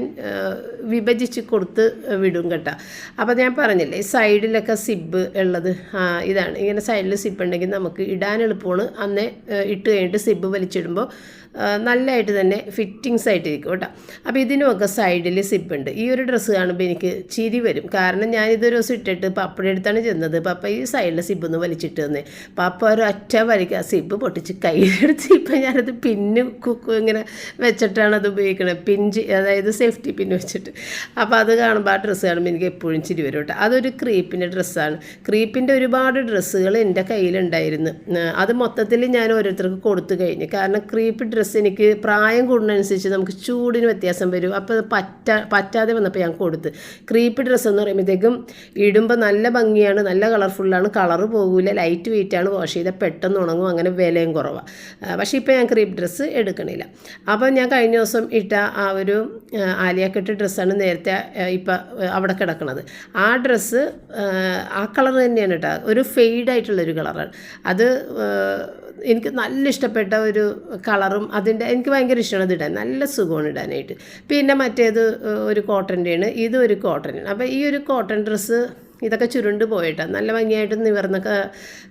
വിഭജിച്ച് കൊടുത്ത് വിടും കേട്ടോ. അപ്പോൾ ഞാൻ പറഞ്ഞില്ലേ സൈഡിലൊക്കെ സിബ് ഉള്ളത് ഇതാണ്. ഇങ്ങനെ സൈഡിൽ സിബ് ഉണ്ടെങ്കിൽ നമുക്ക് ഇടാൻ എളുപ്പമാണ്. അന്നേ ഇട്ട് കഴിഞ്ഞിട്ട് സിബ് വലിച്ചിടുമ്പോൾ നല്ലതായിട്ട് തന്നെ ഫിറ്റിങ്സ് ആയിട്ടിരിക്കും കേട്ടോ. അപ്പോൾ ഇതിനുമൊക്കെ സൈഡിൽ സിബ് ഉണ്ട്. ഈ ഒരു ഡ്രസ്സ് കാണുമ്പോൾ എനിക്ക് ചിരി വരും. കാരണം ഞാൻ ഇതൊരു ദിവസം ഇട്ടിട്ട് പപ്പയുടെ അടുത്താണ് ചെന്നത്. പപ്പ ഈ സൈഡിലെ ഒന്ന് വലിച്ചിട്ട് തന്നെ. പപ്പ ഒരു ഒറ്റ വലിക്കുക സിബ് പൊട്ടിച്ച് കയ്യിലെടുത്ത് ഇപ്പം ഞാനത് പിന്ന് കുക്കു ഇങ്ങനെ വെച്ചിട്ടാണ് അത് ഉപയോഗിക്കുന്നത് പിഞ്ച് അതായത് സേഫ്റ്റി പിന്ന് വെച്ചിട്ട്. അപ്പോൾ അത് കാണുമ്പോൾ ആ ഡ്രസ്സ് കാണുമ്പോൾ എനിക്ക് എപ്പോഴും ചിരി വരും കേട്ടോ. അതൊരു ക്രീപ്പിന്റെ ഡ്രസ്സാണ് ക്രീപ്പിന്റെ ഒരുപാട് ഡ്രസ്സുകൾ എന്റെ കയ്യിലുണ്ടായിരുന്നു. അത് മൊത്തത്തിൽ ഞാൻ ഓരോരുത്തർക്ക് കൊടുത്തു കഴിഞ്ഞു. കാരണം ക്രീപ്പ് ഡ്രസ്സ് എനിക്ക് പ്രായം കൂടുന്നതനുസരിച്ച് നമുക്ക് ചൂടിന് വ്യത്യാസം വരും. അപ്പോൾ പറ്റ പറ്റാതെ വന്നപ്പോൾ ഞാൻ കൊടുത്ത്. ക്രീപ്പ് ഡ്രസ്സ് എന്ന് പറയുമ്പോഴത്തേക്കും ഇടുമ്പോൾ നല്ല ഭംഗിയാണ് നല്ല കളർഫുള്ളാണ് കളറ് പോകില്ല ലൈറ്റ് വെയിറ്റാണ് വാഷ് ചെയ്താൽ പെട്ടെന്ന് ഉണങ്ങും അങ്ങനെ വിലയും കുറവാണ് പക്ഷേ ഇപ്പോൾ ഞാൻ ക്രീപ്പ് ഡ്രസ്സ് എടുക്കണില്ല. അപ്പോൾ ഞാൻ കഴിഞ്ഞ ദിവസം ഇട്ട ആ ഒരു ആലിയാക്കെട്ട് ഡ്രസ്സാണ് നേരത്തെ ഇപ്പം അവിടെ കിടക്കുന്നത് ആ ഡ്രസ്സ് ആ കളർ തന്നെയാണ് കേട്ടോ ഒരു ഫെയ്ഡായിട്ടുള്ളൊരു കളറാണ് അത് എനിക്ക് നല്ല ഇഷ്ടപ്പെട്ട ഒരു കളറും അതിന്റെ എനിക്ക് ഭയങ്കര ഇഷ്ടമാണ് ഇടാൻ. നല്ല സുഖമാണ് ഇടാനായിട്ട്. പിന്നെ മറ്റേത് ഒരു കോട്ടന്റെയാണ്. ഇതും ഒരു കോട്ടനാണ്. അപ്പോൾ ഈ ഒരു കോട്ടൺ ഡ്രസ്സ് ഇതൊക്കെ ചുരുണ്ട് പോയിട്ടാണ് നല്ല ഭംഗിയായിട്ട് നിവർന്നൊക്കെ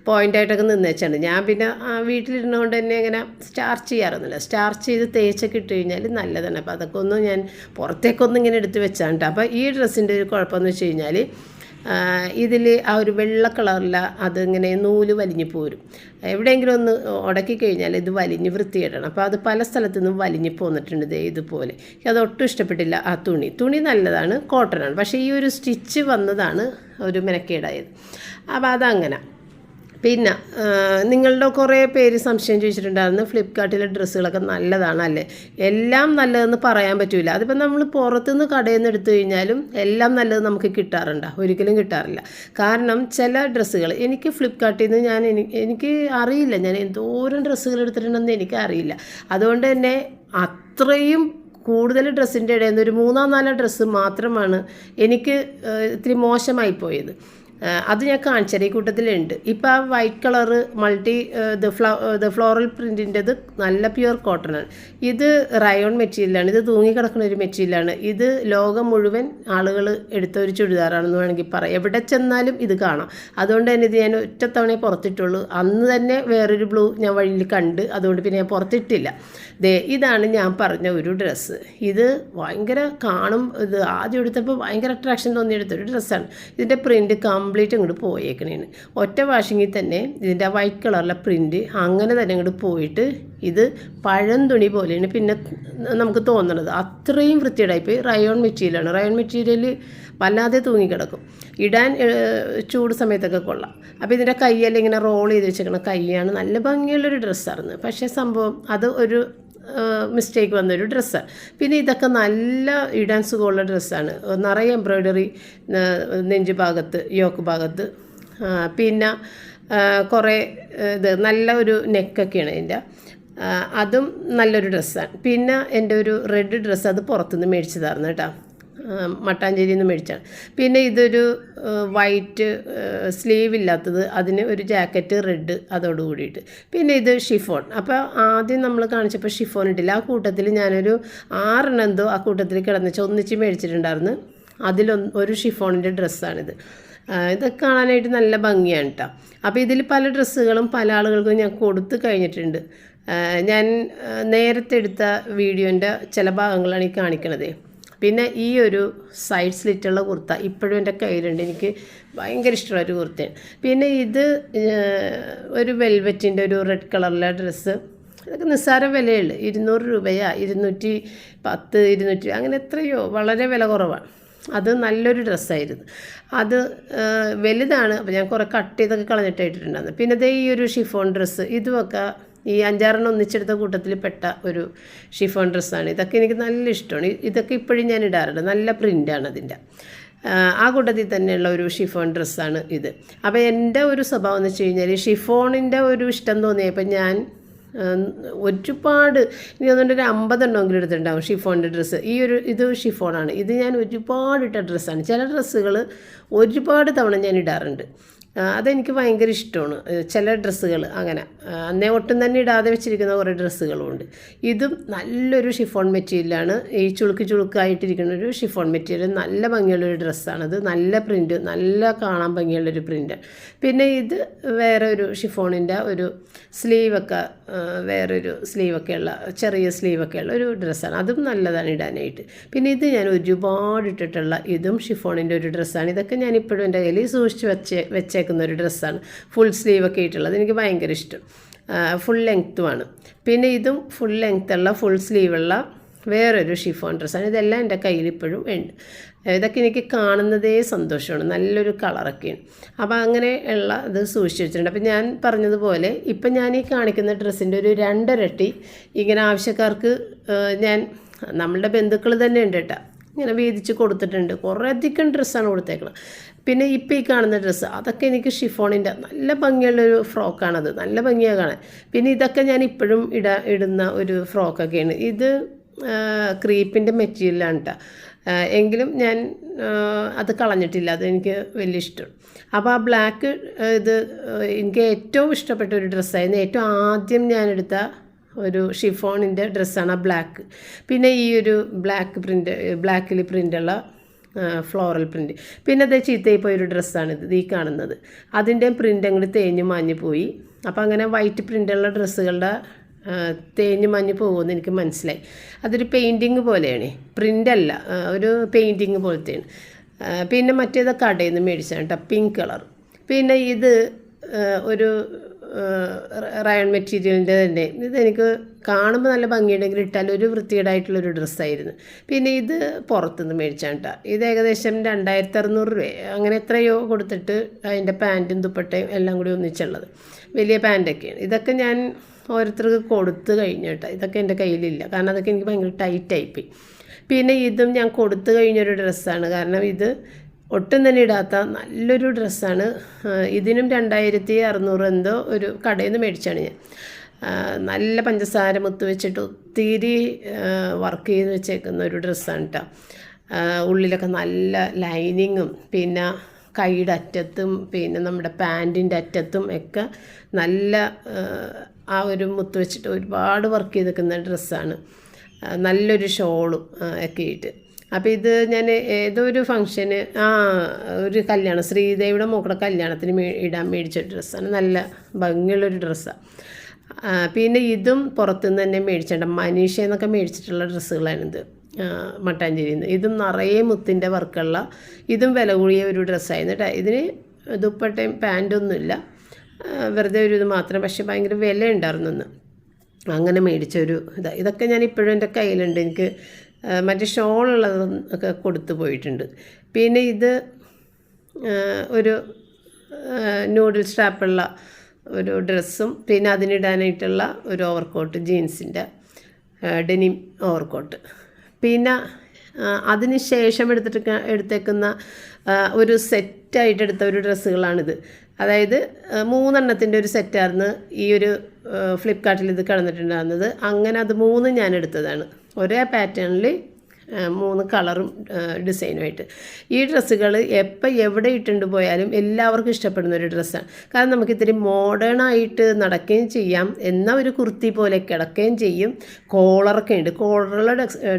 പോയിന്റായിട്ടൊക്കെ നിന്നേച്ചാണ്. ഞാൻ പിന്നെ ആ വീട്ടിലിരുന്നുകൊണ്ട് തന്നെ ഇങ്ങനെ സ്റ്റാർച്ച് ചെയ്യാറൊന്നുമില്ല. സ്റ്റാർച്ച് ചെയ്ത് തേച്ചൊക്കെ ഇട്ട് കഴിഞ്ഞാൽ നല്ലതാണ്. അപ്പോൾ അതൊക്കെ ഒന്നും ഞാൻ പുറത്തേക്കൊന്നും ഇങ്ങനെ എടുത്ത് വെച്ചാണ് അപ്പോൾ ഈ ഡ്രസ്സിന്റെ ഒരു കുഴപ്പമെന്ന് വെച്ച് കഴിഞ്ഞാൽ ഇതിൽ ആ ഒരു വെള്ള കളറില അതിങ്ങനെ നൂൽ വലിഞ്ഞു പോരും. എവിടെയെങ്കിലും ഒന്ന് ഉടക്കി കഴിഞ്ഞാൽ ഇത് വലിഞ്ഞ് വൃത്തിയിടണം അപ്പോൾ അത് പല സ്ഥലത്തു നിന്നും വലിഞ്ഞ് പോന്നിട്ടുണ്ട് ഇതുപോലെ. അത് ഒട്ടും ഇഷ്ടപ്പെട്ടില്ല ആ തുണി. തുണി നല്ലതാണ് കോട്ടൺ ആണ് പക്ഷേ ഈ ഒരു സ്റ്റിച്ച് വന്നതാണ് ഒരു മെനക്കേടായത്. അപ്പോൾ അതങ്ങനെ. പിന്നെ നിങ്ങളുടെ കുറേ പേര് സംശയം ചോദിച്ചിട്ടുണ്ടായിരുന്നു. ഫ്ലിപ്കാർട്ടിലെ ഡ്രസ്സുകളൊക്കെ നല്ലതാണ് അല്ലേ എല്ലാം നല്ലതെന്ന് പറയാൻ പറ്റില്ല അതിപ്പോൾ നമ്മൾ പുറത്തുനിന്ന് കടയിൽ നിന്ന് എടുത്തു കഴിഞ്ഞാലും എല്ലാം നല്ലത് നമുക്ക് കിട്ടാറുണ്ട്. ഒരിക്കലും കിട്ടാറില്ല. കാരണം ചില ഡ്രസ്സുകൾ എനിക്ക് ഫ്ലിപ്കാർട്ടിൽ നിന്ന് ഞാൻ എനിക്ക് അറിയില്ല. ഞാൻ എന്തോരം ഡ്രസ്സുകൾ എടുത്തിട്ടുണ്ടെന്ന് എനിക്ക് അറിയില്ല അതുകൊണ്ട് തന്നെ അത്രയും കൂടുതൽ ഡ്രസ്സിന്റെ ഇടയിൽ നിന്ന് ഒരു മൂന്നോ നാലോ ഡ്രസ്സ് മാത്രമാണ് എനിക്ക് ഇത്തിരി മോശമായി പോയത്. അത് ഞാൻ കാണിച്ചത് ഈ കൂട്ടത്തിലുണ്ട്. ഇപ്പോൾ ആ വൈറ്റ് കളറ് മൾട്ടി ദ ഫ്ലോ ഇത് ഫ്ലോറൽ പ്രിന്റിന്റെത് നല്ല പ്യുവർ കോട്ടണാണ് ഇത് റയോൺ മെറ്റീരിയലാണ് ഇത് തൂങ്ങിക്കിടക്കുന്ന ഒരു മെറ്റീരിയലാണ് ഇത് ലോകം മുഴുവൻ ആളുകൾ എടുത്ത ഒരു ചുരിദാറാണെന്ന് വേണമെങ്കിൽ പറയാം. എവിടെ ചെന്നാലും ഇത് കാണാം. അതുകൊണ്ട് തന്നെ ഇത് ഞാൻ ഒറ്റത്തവണ പുറത്തിട്ടുള്ളൂ. അന്ന് തന്നെ വേറൊരു ബ്ലൂ ഞാൻ വഴിയിൽ കണ്ട് അതുകൊണ്ട് പിന്നെ ഞാൻ പുറത്തിട്ടില്ല. ദേ ഇതാണ് ഞാൻ പറഞ്ഞ ഒരു ഡ്രസ്സ് ഇത് ഭയങ്കര കാണും. ഇത് ആദ്യം എടുത്തപ്പോൾ ഭയങ്കര അട്രാക്ഷൻ തോന്നിയെടുത്ത ഒരു ഡ്രസ്സാണ് ഇതിന്റെ പ്രിന്റ് കംപ്ലീറ്റ് ഇങ്ങോട്ട് പോയേക്കണേന്. ഒറ്റ വാഷിങ്ങിൽ തന്നെ ഇതിന്റെ വൈറ്റ് കളറിലെ പ്രിന്റ് അങ്ങനെ തന്നെ ഇങ്ങോട്ട് പോയിട്ട് ഇത് പഴം തുണി പോലെയാണ് പിന്നെ നമുക്ക് തോന്നണത്. അത്രയും വൃത്തിയുടായിപ്പ് റയോൺ മെറ്റീരിയലാണ് റയോൺ മെറ്റീരിയൽ വല്ലാതെ തൂങ്ങിക്കിടക്കും. ഇടാൻ ചൂട് സമയത്തൊക്കെ കൊള്ളാം. അപ്പോൾ ഇതിന്റെ കയ്യെല്ലാം ഇങ്ങനെ റോൾ ചെയ്ത് വെച്ചേക്കണ കൈയാണ് നല്ല ഭംഗിയുള്ളൊരു ഡ്രസ്സായിരുന്നു പക്ഷേ സംഭവം അത് ഒരു മിസ്റ്റേക്ക് വന്നൊരു ഡ്രസ്സാണ് പിന്നെ ഇതൊക്കെ നല്ല ഇടാൻ സുഖമുള്ള ഡ്രസ്സാണ് നിറയെ എംബ്രോയ്ഡറി നെഞ്ച് ഭാഗത്ത് യോക്ക് ഭാഗത്ത്. പിന്നെ കുറേ ഇത് നല്ല ഒരു നെക്കൊക്കെയാണ് അതിന്റെ. അതും നല്ലൊരു ഡ്രസ്സാണ് പിന്നെ എന്റെ ഒരു റെഡ് ഡ്രസ്സ് അത് പുറത്തുനിന്ന് മേടിച്ചതായിരുന്നു കേട്ടോ. മട്ടാഞ്ചേരിയിൽ നിന്ന് മേടിച്ചാണ്. പിന്നെ ഇതൊരു വൈറ്റ് സ്ലീവ് ഇല്ലാത്തത് അതിന് ഒരു ജാക്കറ്റ് റെഡ് അതോട് കൂടിയിട്ട്. പിന്നെ ഇത് ഷിഫോൺ. അപ്പോൾ ആദ്യം നമ്മൾ കാണിച്ചപ്പോൾ ഷിഫോൺ ഇട്ടില്ല. ആ കൂട്ടത്തിൽ ഞാനൊരു ആറെണ്ണം എന്തോ ആ കൂട്ടത്തിൽ കിടന്നിച്ച് ഒന്നിച്ച് മേടിച്ചിട്ടുണ്ടായിരുന്നു. അതിലൊന്ന് ഒരു ഷിഫോണിന്റെ ഡ്രസ്സാണിത്. ഇതൊക്കെ കാണാനായിട്ട് നല്ല ഭംഗിയാണ് കേട്ടോ അപ്പോൾ ഇതിൽ പല ഡ്രസ്സുകളും പല ആളുകൾക്കും ഞാൻ കൊടുത്തു കഴിഞ്ഞിട്ടുണ്ട്. ഞാൻ നേരത്തെ എടുത്ത വീഡിയോന്റെ ചില ഭാഗങ്ങളാണ് ഈ കാണിക്കണത്. പിന്നെ ഈ ഒരു സൈഡ് സ്ലിറ്റുള്ള കുർത്ത ഇപ്പോഴും എന്റെ കയ്യിലുണ്ട്. എനിക്ക് ഭയങ്കര ഇഷ്ടമുള്ള ഒരു കുർത്തയാണ്. പിന്നെ ഇത് ഒരു വെൽവെറ്റിന്റെ ഒരു റെഡ് കളറിലെ ഡ്രസ്സ് ഇതൊക്കെ നിസ്സാര വിലയുള്ളൂ. ഇരുന്നൂറ് രൂപയാ. ഇരുന്നൂറ്റി പത്ത് ഇരുന്നൂറ്റി അങ്ങനെ എത്രയോ. വളരെ വില കുറവാണ് അത് നല്ലൊരു ഡ്രസ്സായിരുന്നു അത് വലുതാണ്. അപ്പോൾ ഞാൻ കുറേ കട്ട് ചെയ്തൊക്കെ കളഞ്ഞിട്ട് ഇട്ടിട്ടുണ്ടായിരുന്നു പിന്നെ ദേ ഈ ഒരു ഷിഫോൺ ഡ്രസ്സ് ഇതുമൊക്കെ ഈ അഞ്ചാറെണ്ണം ഒന്നിച്ചെടുത്ത കൂട്ടത്തിൽ പെട്ട ഒരു ഷിഫോൺ ഡ്രസ്സാണ് ഇതൊക്കെ എനിക്ക് നല്ല ഇഷ്ടമാണ്. ഇതൊക്കെ ഇപ്പോഴും ഞാൻ ഇടാറുണ്ട്. നല്ല പ്രിന്റാണ് അതിന്റെ. ആ, കൂട്ടത്തിൽ തന്നെയുള്ള ഒരു ഷിഫോൺ ഡ്രസ്സാണ് ഇത്. അപ്പോൾ എന്റെ ഒരു സ്വഭാവം എന്ന് വെച്ച് കഴിഞ്ഞാൽ ഷിഫോണിന്റെ ഒരു ഇഷ്ടം തോന്നിയപ്പോൾ ഞാൻ ഒരുപാട് ഇനി അതുകൊണ്ട് ഒരു അമ്പതെണ്ണമെങ്കിലും എടുത്തിട്ടുണ്ടാവും ഷിഫോണിന്റെ ഡ്രസ്സ് ഈ ഒരു ഇത് ഷിഫോണാണ് ഇത് ഞാൻ ഒരുപാട് ഇട്ട ഡ്രസ്സാണ് ചില ഡ്രസ്സുകൾ ഒരുപാട് തവണ ഞാൻ ഇടാറുണ്ട്. അതെനിക്ക് ഭയങ്കര ഇഷ്ടമാണ്. ചില ഡ്രസ്സുകൾ അങ്ങനെ. അന്നേ ഒട്ടും തന്നെ ഇടാതെ വെച്ചിരിക്കുന്ന കുറേ ഡ്രസ്സുകളുമുണ്ട് ഇതും നല്ലൊരു ഷിഫോൺ മെറ്റീരിയലാണ് ഈ ചുളുക്ക് ചുളുക്കായിട്ടിരിക്കുന്ന ഒരു ഷിഫോൺ മെറ്റീരിയൽ നല്ല ഭംഗിയുള്ളൊരു ഡ്രസ്സാണത് നല്ല പ്രിന്റ് നല്ല കാണാൻ ഭംഗിയുള്ളൊരു പ്രിന്റ് പിന്നെ ഇത് വേറെ ഒരു ഷിഫോണിന്റെ ഒരു സ്ലീവൊക്കെ വേറൊരു സ്ലീവൊക്കെ ഉള്ള ചെറിയ സ്ലീവൊക്കെ ഉള്ള ഒരു ഡ്രസ്സാണ് അതും നല്ലതാണ് ഇടാനായിട്ട്. പിന്നെ ഇത് ഞാൻ ഒരുപാട് ഇട്ടിട്ടുള്ള ഇതും ഷിഫോണിന്റെ ഒരു ഡ്രസ്സാണ് ഇതൊക്കെ ഞാൻ ഇപ്പോഴും എന്റെ കയ്യിൽ സൂക്ഷിച്ച് വെച്ചേ വെച്ചേക്കുന്ന ഒരു ഡ്രസ്സാണ്. ഫുൾ സ്ലീവൊക്കെ ഇട്ടുള്ളത് എനിക്ക് ഭയങ്കര ഇഷ്ടം. ഫുൾ ലെങ്ത്തുമാണ് പിന്നെ ഇതും ഫുൾ ലെങ്ത്തുള്ള ഫുൾ സ്ലീവുള്ള വേറൊരു ഷിഫോൺ ഡ്രസ്സാണ് ഇതെല്ലാം എന്റെ കയ്യിൽ ഇപ്പോഴും ഉണ്ട്. ഇതൊക്കെ എനിക്ക് കാണുന്നതേ സന്തോഷമാണ്. നല്ലൊരു കളറൊക്കെയാണ് അപ്പോൾ അങ്ങനെ ഉള്ള ഇത് സൂക്ഷിച്ച് വെച്ചിട്ടുണ്ട് അപ്പോൾ ഞാൻ പറഞ്ഞതുപോലെ ഇപ്പം ഞാൻ ഈ കാണിക്കുന്ന ഡ്രസ്സിന്റെ ഒരു രണ്ടരട്ടി ഇങ്ങനെ ആവശ്യക്കാർക്ക് ഞാൻ നമ്മളുടെ ബന്ധുക്കൾ തന്നെ ഉണ്ട് കേട്ടോ. ഇങ്ങനെ വീതിച്ച് കൊടുത്തിട്ടുണ്ട്. കുറേ അധികം ഡ്രസ്സാണ് കൊടുത്തേക്കുന്നത് പിന്നെ ഇപ്പം ഈ കാണുന്ന ഡ്രസ്സ് അതൊക്കെ എനിക്ക് ഷിഫോണിന്റെ നല്ല ഭംഗിയുള്ളൊരു ഫ്രോക്കാണത്. നല്ല ഭംഗിയാണ് കാണാൻ. പിന്നെ ഇതൊക്കെ ഞാൻ ഇപ്പോഴും ഇട ഇടുന്ന ഒരു ഫ്രോക്കൊക്കെയാണ്. ഇത് ക്രീപ്പിന്റെ മെറ്റീരിയലാണ് കേട്ടോ എങ്കിലും ഞാൻ അത് കളഞ്ഞിട്ടില്ല. അത് എനിക്ക് വലിയ ഇഷ്ടം. അപ്പോൾ ആ ബ്ലാക്ക് ഇത് എനിക്ക് ഏറ്റവും ഇഷ്ടപ്പെട്ട ഒരു ഡ്രസ്സായിരുന്നു. ഏറ്റവും ആദ്യം ഞാൻ എടുത്ത ഒരു ഷിഫോണിന്റെ ഡ്രസ്സാണ് ആ ബ്ലാക്ക്. പിന്നെ ഈ ഒരു ബ്ലാക്ക് പ്രിന്റ് ബ്ലാക്കിൽ പ്രിന്റുള്ള ഫ്ലോറൽ പ്രിന്റ് പിന്നെ അത് ചീത്തയായി പോയ ഒരു ഡ്രസ്സാണിത് ഈ കാണുന്നത്. അതിന്റെ പ്രിന്റ് അങ്ങോട്ട് തേഞ്ഞ് മാഞ്ഞ് പോയി. അപ്പോൾ അങ്ങനെ വൈറ്റ് പ്രിന്റുള്ള ഡ്രസ്സുകളുടെ തേഞ്ഞ് മഞ്ഞ് പോകുമെന്ന് എനിക്ക് മനസ്സിലായി. അതൊരു പെയിന്റിങ് പോലെയാണ്. പ്രിന്റ് അല്ല ഒരു പെയിന്റിങ് പോലത്തെയാണ്. പിന്നെ മറ്റേത് കടയിൽ നിന്ന് മേടിച്ചാണ് കേട്ടോ പിങ്ക് കളർ പിന്നെ ഇത് ഒരു റയൺ മെറ്റീരിയലിന്റെ തന്നെ. ഇതെനിക്ക് കാണുമ്പോൾ നല്ല ഭംഗിയുണ്ടെങ്കിൽ ഇട്ടാൽ ഒരു വൃത്തികേടായിട്ടുള്ളൊരു ഡ്രസ്സായിരുന്നു. പിന്നെ ഇത് പുറത്തുനിന്ന് മേടിച്ചാണ് കേട്ടോ. ഇത് ഏകദേശം രണ്ടായിരത്തി അറുന്നൂറ് രൂപ. അങ്ങനെ എത്രയോ കൊടുത്തിട്ട് അതിന്റെ പാന്റും ദുപ്പട്ടയും എല്ലാം കൂടി ഒന്നിച്ചുള്ളത്. വലിയ പാന്റൊക്കെയാണ്. ഇതൊക്കെ ഞാൻ ഓരോരുത്തർക്ക് കൊടുത്തു കഴിഞ്ഞു കേട്ടോ. ഇതൊക്കെ എന്റെ കയ്യിലില്ല. കാരണം അതൊക്കെ എനിക്ക് ഭയങ്കര ടൈറ്റായിപ്പോയി പിന്നെ ഇതും ഞാൻ കൊടുത്തു കഴിഞ്ഞൊരു ഡ്രസ്സാണ്. കാരണം ഇത് ഒട്ടും തന്നെ ഇടാത്ത നല്ലൊരു ഡ്രസ്സാണ്. ഇതിനും രണ്ടായിരത്തി അറുന്നൂറ് എന്തോ ഒരു കടയിൽ നിന്ന് മേടിച്ചാണ് ഞാൻ. നല്ല പഞ്ചസാര മുത്ത് വെച്ചിട്ട് ഒത്തിരി വർക്ക് ചെയ്ത് വെച്ചേക്കുന്ന ഒരു ഡ്രസ്സാണ് കേട്ടോ ഉള്ളിലൊക്കെ നല്ല ലൈനിങ്ങും പിന്നെ കൈയുടെ അറ്റത്തും പിന്നെ നമ്മുടെ പാന്റിന്റെ അറ്റത്തും ഒക്കെ നല്ല ആ ഒരു മുത്ത് വെച്ചിട്ട് ഒരുപാട് വർക്ക് ചെയ്ത് നിൽക്കുന്ന ഡ്രസ്സാണ്. നല്ലൊരു ഷോളും ഒക്കെ ഇട്ട് അപ്പോൾ ഇത് ഞാൻ ഏതോ ഒരു ഫംഗ്ഷന് ആ ഒരു കല്യാണം ശ്രീദേവിയുടെ മോക്കളുടെ കല്യാണത്തിന് മേ ഇടാൻ മേടിച്ച ഡ്രസ്സാണ് നല്ല ഭംഗിയുള്ളൊരു ഡ്രസ്സാണ് പിന്നെ ഇതും പുറത്തുനിന്ന് തന്നെ മേടിച്ചിട്ടുണ്ട് മനീഷ എന്നൊക്കെ മേടിച്ചിട്ടുള്ള ഡ്രസ്സുകളാണിത് മട്ടാഞ്ചേരിയിൽ നിന്ന്. ഇതും നിറയെ മുത്തിന്റെ വർക്കുള്ള ഇതും വില കൂടിയ ഒരു ഡ്രസ്സായിരുന്നു കേട്ടോ ഇതിന് ദുപ്പട്ടയും പാന്റൊന്നുമില്ല വെറുതെ ഒരു ഇത് മാത്രം പക്ഷേ ഭയങ്കര വില ഉണ്ടായിരുന്നു അങ്ങനെ മേടിച്ച ഒരു ഇതാണ് ഇതൊക്കെ ഞാൻ ഇപ്പോഴും എന്റെ കയ്യിലുണ്ട്. എനിക്ക് മറ്റേ ഷോളുള്ളതും ഒക്കെ കൊടുത്തു പോയിട്ടുണ്ട്. പിന്നെ ഇത് ഒരു നൂഡിൽ സ്റ്റാപ്പുള്ള ഒരു ഡ്രസ്സും പിന്നെ അതിനിടാനായിട്ടുള്ള ഒരു ഓവർകോട്ട് ജീൻസിന്റെ ഡെനിം ഓവർകോട്ട് പിന്നെ അതിന് ശേഷം എടുത്തിട്ട് എടുത്തേക്കുന്ന ഒരു സെറ്റായിട്ട് എടുത്ത ഒരു ഡ്രസ്സുകളാണിത്. അതായത് മൂന്നെണ്ണത്തിന്റെ ഒരു സെറ്റായിരുന്നു ഈ ഒരു ഫ്ലിപ്കാർട്ടിൽ ഇത് കിടന്നിട്ടുണ്ടായിരുന്നത്. അങ്ങനെ അത് മൂന്നും ഞാൻ എടുത്തതാണ്. ഒരേ പാറ്റേണിൽ മൂന്ന് കളറും ഡിസൈനുമായിട്ട്. ഈ ഡ്രസ്സുകൾ എപ്പോൾ എവിടെ ഇട്ടുകൊണ്ട് പോയാലും എല്ലാവർക്കും ഇഷ്ടപ്പെടുന്ന ഒരു ഡ്രസ്സാണ് കാരണം നമുക്ക് ഇത്തിരി മോഡേൺ ആയിട്ട് നടക്കുകയും ചെയ്യാം. എന്നാൽ ഒരു കുർത്തി പോലെ കിടക്കുകയും ചെയ്യും. കോളറൊക്കെ ഉണ്ട് കോളറുള്ള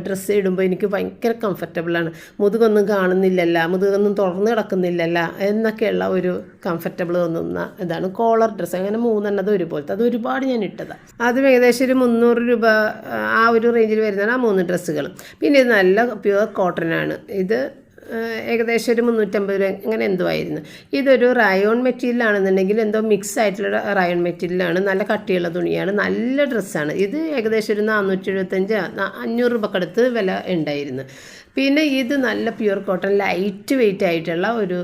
ഡ്രസ്സ് ഇടുമ്പോൾ എനിക്ക് ഭയങ്കര കംഫർട്ടബിളാണ് മുതുകൊന്നും കാണുന്നില്ലല്ല മുതുകൊന്നും തുറന്ന് കിടക്കുന്നില്ലല്ല എന്നൊക്കെയുള്ള ഒരു കംഫർട്ടബിൾ തോന്നുന്ന ഇതാണ് കോളർ ഡ്രസ്സ്. അങ്ങനെ മൂന്നെണ്ണത് ഒരുപോലത്തെ അത് ഒരുപാട് ഞാൻ ഇട്ടതാണ് അതും ഏകദേശം ഒരു മുന്നൂറ് രൂപ ആ ഒരു റേഞ്ചിൽ വരുന്നതാണ് ആ മൂന്ന് ഡ്രസ്സുകൾ പിന്നെ നല്ല പ്യുവർ ആണ്. ഇത് ഏകദേശം ഒരു മുന്നൂറ്റമ്പത് രൂപ അങ്ങനെ എന്തോ ആയിരുന്നു. ഇതൊരു റയോൺ മെറ്റീരിയലാണെന്നുണ്ടെങ്കിൽ എന്തോ മിക്സ് ആയിട്ടുള്ള റയോൺ മെറ്റീരിയലാണ് നല്ല കട്ടിയുള്ള തുണിയാണ്. നല്ല ഡ്രസ്സാണ് ഇത് ഏകദേശം ഒരു നാനൂറ്റി എഴുപത്തഞ്ച് അഞ്ഞൂറ് രൂപക്കടുത്ത് വില ഉണ്ടായിരുന്നു. പിന്നെ ഇത് നല്ല പ്യുവർ കോട്ടൺ ലൈറ്റ് വെയിറ്റ് ആയിട്ടുള്ള ഒരു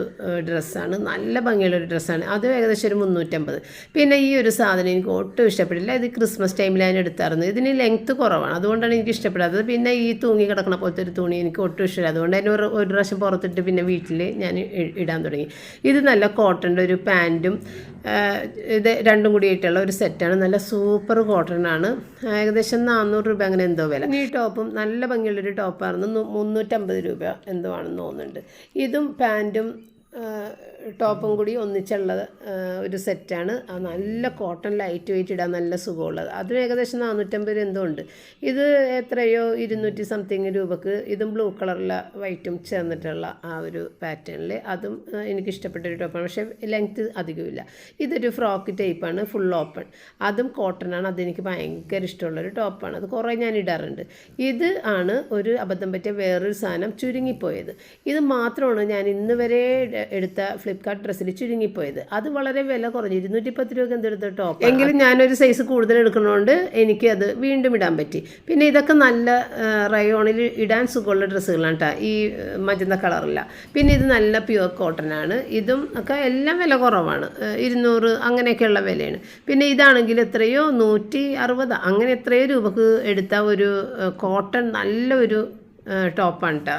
ഡ്രസ്സാണ്. നല്ല ഭംഗിയുള്ള ഒരു ഡ്രസ്സാണ്. അത് ഏകദേശം ഒരു മുന്നൂറ്റമ്പത്. പിന്നെ ഈ ഒരു സാധനം എനിക്ക് ഒട്ടും ഇഷ്ടപ്പെട്ടില്ല ഇത് ക്രിസ്മസ് ടൈമിൽ ഞാൻ എടുത്തായിരുന്നു ഇതിന് ലെങ്ത്ത് കുറവാണ്. അതുകൊണ്ടാണ് എനിക്ക് ഇഷ്ടപ്പെടാത്തത്. പിന്നെ ഈ തൂങ്ങി കിടക്കണ പോലത്തെ ഒരു തുണി എനിക്ക് ഒട്ടും ഇഷ്ടമില്ല. അതുകൊണ്ട് തന്നെ ഒരു ഒരു പ്രാവശ്യം പുറത്തിട്ട് പിന്നെ വീട്ടിൽ ഞാൻ ഇടാൻ തുടങ്ങി. ഇത് നല്ല കോട്ടന്റെ ഒരു പാന്റും ഇത് രണ്ടും കൂടി ഇട്ടുള്ള ഒരു സെറ്റാണ് നല്ല സൂപ്പർ കോട്ടൺ ആണ്. ഏകദേശം നാനൂറ് രൂപ അങ്ങനെ എന്തോ വില. ഈ ടോപ്പും നല്ല ഭംഗിയുള്ളൊരു ടോപ്പായിരുന്നു മുന്നൂറ്റമ്പത് രൂപ എന്തോ ആണെന്ന് തോന്നുന്നുണ്ട്. ഇതും പാന്റും ടോപ്പും കൂടി ഒന്നിച്ചുള്ള ഒരു സെറ്റാണ്. നല്ല കോട്ടൺ ലൈറ്റ് വെയിറ്റ് ഇടാൻ നല്ല സുഖമുള്ളത്. അതും ഏകദേശം നാനൂറ്റമ്പത് എന്തോ ഉണ്ട്. ഇത് എത്രയോ ഇരുന്നൂറ്റി സംതിങ് രൂപക്ക് ഇതും ബ്ലൂ കളറിലെ വൈറ്റും ചേർന്നിട്ടുള്ള ആ ഒരു പാറ്റേണിൽ അതും ആ, എനിക്ക് ഇഷ്ടപ്പെട്ട ഒരു ടോപ്പാണ്. പക്ഷേ ലെങ്ത്ത് അധികമില്ല. ഇതൊരു ഫ്രോക്ക് ടൈപ്പാണ് ഫുൾ ഓപ്പൺ. അതും കോട്ടനാണ് അതെനിക്ക് ഭയങ്കര ഇഷ്ടമുള്ളൊരു ടോപ്പാണ്. അത് കുറേ ഞാൻ ഇടാറുണ്ട്. ഇത് ആണ് ഒരു അബദ്ധം പറ്റിയ വേറൊരു സാധനം ചുരുങ്ങിപ്പോയത്. ഇത് മാത്രമാണ് ഞാൻ ഇന്ന് വരെ എടുത്ത ഫ്ലിപ്കാർട്ട് ഡ്രസ്സിൽ ചുരുങ്ങിപ്പോയത്. അത് വളരെ വില കുറഞ്ഞു ഇരുന്നൂറ്റി പത്ത് രൂപ എന്തെടുത്ത ടോപ്പ് എങ്കിലും ഞാനൊരു സൈസ് കൂടുതൽ എടുക്കുന്നതുകൊണ്ട് അത് വീണ്ടും ഇടാൻ പറ്റി. പിന്നെ ഇതൊക്കെ നല്ല റയോണിൽ ഇടാൻ സുഖമുള്ള ഡ്രസ്സുകളാണ് കേട്ടോ ഈ മജന്ത കളറില്ല. പിന്നെ ഇത് നല്ല പ്യുവർ കോട്ടൺ ആണ്. ഇതും ഒക്കെ എല്ലാം വില കുറവാണ്. ഇരുന്നൂറ് അങ്ങനെയൊക്കെയുള്ള വിലയാണ്. പിന്നെ ഇതാണെങ്കിൽ എത്രയോ? നൂറ്റി അറുപത്. അങ്ങനെ എത്രയോ രൂപക്ക് എടുത്ത ഒരു കോട്ടൺ നല്ലൊരു ടോപ്പാണ് കേട്ടോ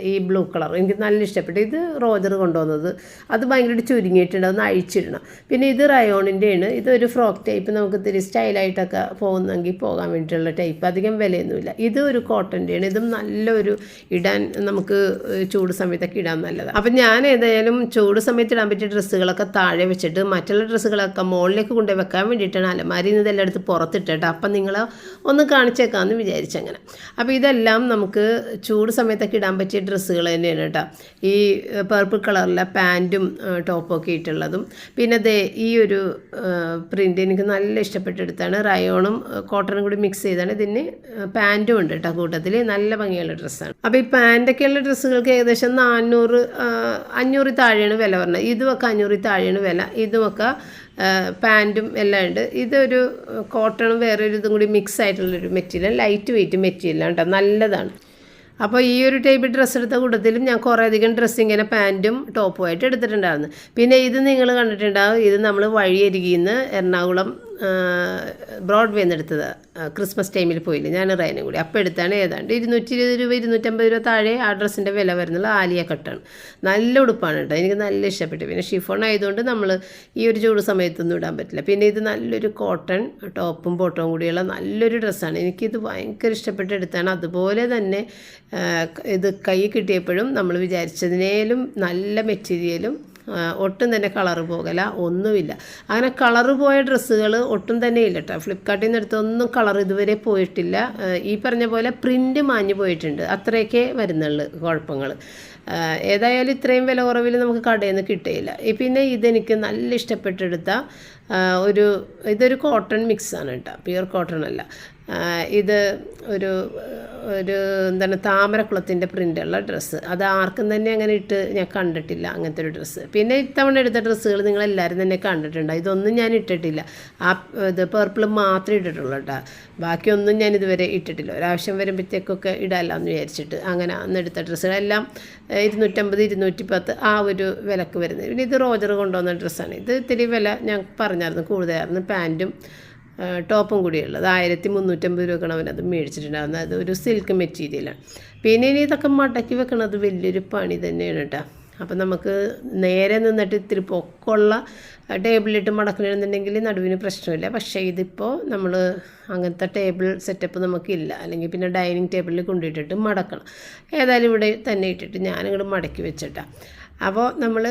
ഈ ബ്ലൂ കളർ. എനിക്ക് നല്ല ഇഷ്ടപ്പെട്ടു. ഇത് റോജർ കൊണ്ടുവന്നത്. അത് ഭയങ്കരമായിട്ട് ചുരുങ്ങിയിട്ടുണ്ട്. ഒന്ന് അഴിച്ചിടണം. പിന്നെ ഇത് റയോണിന്റെയാണ്. ഇതൊരു ഫ്രോക്ക് ടൈപ്പ്. നമുക്ക് ഇത്തിരി സ്റ്റൈലായിട്ടൊക്കെ പോകുന്നെങ്കിൽ പോകാൻ വേണ്ടിയിട്ടുള്ള ടൈപ്പ്. അധികം വിലയൊന്നുമില്ല. ഇത് ഒരു കോട്ടന്റെയാണ്. ഇതും നല്ലൊരു ഇടാൻ നമുക്ക് ചൂട് സമയത്തൊക്കെ ഇടാൻ നല്ലതാണ്. അപ്പം ഞാൻ ഏതായാലും ചൂട് സമയത്ത് ഇടാൻ പറ്റിയ ഡ്രസ്സുകളൊക്കെ താഴെ വെച്ചിട്ട് മറ്റുള്ള ഡ്രസ്സുകളൊക്കെ മുകളിലേക്ക് കൊണ്ടുപോയി വെക്കാൻ വേണ്ടിയിട്ടാണ് അലമാരിയിൽ നിന്ന് ഇതെല്ലാം എടുത്ത് പുറത്തിട്ടോ അപ്പം നിങ്ങൾ ഒന്ന് കാണിച്ചേക്കാമെന്ന് വിചാരിച്ചങ്ങനെ. അപ്പോൾ ഇതെല്ലാം നമുക്ക് ചൂട് സമയത്തൊക്കെ ഇടാൻ പറ്റിയ ഡ്രസ്സുകൾ തന്നെയാണ് കേട്ടോ. ഈ പർപ്പിൾ കളറിലെ പാന്റും ടോപ്പൊക്കെ ഇട്ടുള്ളതും. പിന്നെ ദേ ഈ ഒരു പ്രിന്റ് എനിക്ക് നല്ല ഇഷ്ടപ്പെട്ടെടുത്താണ് റയോണും കോട്ടണും കൂടി മിക്സ് ചെയ്താണ്. ഇതിന് പാന്റും ഉണ്ട് കേട്ടോ കൂട്ടത്തിൽ നല്ല ഭംഗിയുള്ള ഡ്രസ്സാണ്. അപ്പോൾ ഈ പാന്റൊക്കെയുള്ള ഡ്രസ്സുകൾക്ക് ഏകദേശം നാനൂറ് അഞ്ഞൂറിൽ താഴെയാണ് വില പറഞ്ഞത്. ഇതുമൊക്കെ അഞ്ഞൂറിൽ താഴെയാണ് വില. ഇതുമൊക്കെ പാന്റും എല്ലാം ഉണ്ട്. ഇതൊരു കോട്ടണും വേറെ ഒരു ഇതും കൂടി മിക്സ് ആയിട്ടുള്ളൊരു മെറ്റീരിയൽ ലൈറ്റ് വെയിറ്റ് മെറ്റീരിയലാണ് കേട്ടോ. നല്ലതാണ്. അപ്പോൾ ഈ ഒരു ടൈപ്പ് ഡ്രസ്സ് എടുത്ത കൂട്ടത്തിലും ഞാൻ കുറേ അധികം ഡ്രസ്സ് ഇങ്ങനെ പാന്റും ടോപ്പുമായിട്ട് എടുത്തിട്ടുണ്ടായിരുന്നു. പിന്നെ ഇത് നിങ്ങൾ കണ്ടിട്ടുണ്ടാവും ഇത് നമ്മൾ വഴിയരികിൽ നിന്ന് എറണാകുളം ബ്രോഡ്വേ എടുത്തത് ക്രിസ്മസ് ടൈമിൽ പോയില്ല? ഞാൻ റൈനും കൂടി. അപ്പോൾ എടുത്താണ് ഏതാണ്ട് ഇരുന്നൂറ്റി ഇരുപത് രൂപ ഇരുന്നൂറ്റമ്പത് രൂപ താഴെ ആ ഡ്രസ്സിന്റെ വില വരുന്നത് ആലിയ കട്ടാണ്. നല്ല ഉടുപ്പാണ് കേട്ടോ. എനിക്ക് നല്ല ഇഷ്ടപ്പെട്ടു. പിന്നെ ഷിഫോൺ ആയതുകൊണ്ട് നമ്മൾ ഈ ഒരു ചൂട് സമയത്തൊന്നും ഇടാൻ പറ്റില്ല. പിന്നെ ഇത് നല്ലൊരു കോട്ടൺ ടോപ്പും ബോട്ടവും കൂടിയുള്ള നല്ലൊരു ഡ്രസ്സാണ്. എനിക്കിത് ഭയങ്കര ഇഷ്ടപ്പെട്ട് എടുത്താണ്. അതുപോലെ തന്നെ ഇത് കൈ കിട്ടിയപ്പോഴും നമ്മൾ വിചാരിച്ചതിനേലും നല്ല മെറ്റീരിയലും ഒട്ടും തന്നെ കളറ് പോകല ഒന്നുമില്ല. അങ്ങനെ കളറ് പോയ ഡ്രസ്സുകൾ ഒട്ടും തന്നെ ഇല്ല കേട്ടോ ഫ്ലിപ്കാർട്ടിൽ നിന്ന് എടുത്തൊന്നും കളർ ഇതുവരെ പോയിട്ടില്ല. ഈ പറഞ്ഞ പോലെ പ്രിന്റ് മാഞ്ഞു പോയിട്ടുണ്ട്. അത്രയൊക്കെ വരുന്നുള്ളു കുഴപ്പങ്ങൾ ഏതായാലും ഇത്രയും വില കുറവിൽ നമുക്ക് കടയിൽ നിന്ന് കിട്ടുകയില്ല പിന്നെ ഇതെനിക്ക് നല്ല ഇഷ്ടപ്പെട്ടെടുത്ത ഒരു ഇതൊരു കോട്ടൺ മിക്സാണ് കേട്ടോ പ്യുവർ കോട്ടൺ അല്ല. ഇത് ഒരു ഒരു എന്താണ് താമരക്കുളത്തിന്റെ പ്രിന്റുള്ള ഡ്രസ്സ്. അത് ആർക്കും തന്നെ അങ്ങനെ ഇട്ട് ഞാൻ കണ്ടിട്ടില്ല അങ്ങനത്തെ ഒരു ഡ്രസ്സ്. പിന്നെ ഇത്തവണ എടുത്ത ഡ്രസ്സുകൾ നിങ്ങളെല്ലാവരും തന്നെ കണ്ടിട്ടുണ്ട്. ഇതൊന്നും ഞാൻ ഇട്ടിട്ടില്ല. ആ ഇത് പേർപ്പിൾ മാത്രമേ ഇട്ടിട്ടുള്ളൂ കേട്ടോ. ബാക്കിയൊന്നും ഞാൻ ഇതുവരെ ഇട്ടിട്ടില്ല. ഒരാവശ്യം വരുമ്പോഴത്തേക്കൊക്കെ ഇടാമല്ലോ വിചാരിച്ചിട്ട് അങ്ങനെ അന്ന് എടുത്ത ഡ്രസ്സുകളെല്ലാം ഇരുന്നൂറ്റമ്പത് ഇരുന്നൂറ്റി പത്ത് ആ ഒരു വിലക്ക് വരുന്നത്. പിന്നെ ഇത് റോജർ കൊണ്ടുവന്ന ഡ്രസ്സാണ്. ഇത് ഇത്തിരി വില ഞാൻ പറഞ്ഞായിരുന്നു കൂടുതലായിരുന്നു. പാന്റും ടോപ്പും കൂടിയുള്ളത്. ആയിരത്തി മുന്നൂറ്റമ്പത് രൂപക്കാണ് അവനത് മേടിച്ചിട്ടുണ്ടാകുന്നത് അത് ഒരു സിൽക്ക് മെറ്റീരിയലാണ് പിന്നെ ഇനി ഇതൊക്കെ മടക്കി വെക്കണത് വലിയൊരു പണി തന്നെയാണ് കേട്ടോ അപ്പം നമുക്ക് നേരെ നിന്നിട്ട് ഇത്തിരി പൊക്കമുള്ള ടേബിളിലിട്ട് മടക്കണമെന്നുണ്ടെങ്കിൽ നടുവിന് പ്രശ്നമില്ല. പക്ഷേ ഇതിപ്പോൾ നമ്മൾ അങ്ങനത്തെ ടേബിൾ സെറ്റപ്പ് നമുക്കില്ല. അല്ലെങ്കിൽ പിന്നെ ഡൈനിങ് ടേബിളിൽ കൊണ്ടിട്ടിട്ട് മടക്കണം. ഏതായാലും ഇവിടെ തന്നെ ഇട്ടിട്ട് ഞാനിങ്ങോട്ട് മടക്കി വെച്ചിട്ടാണ് അപ്പോൾ നമ്മൾ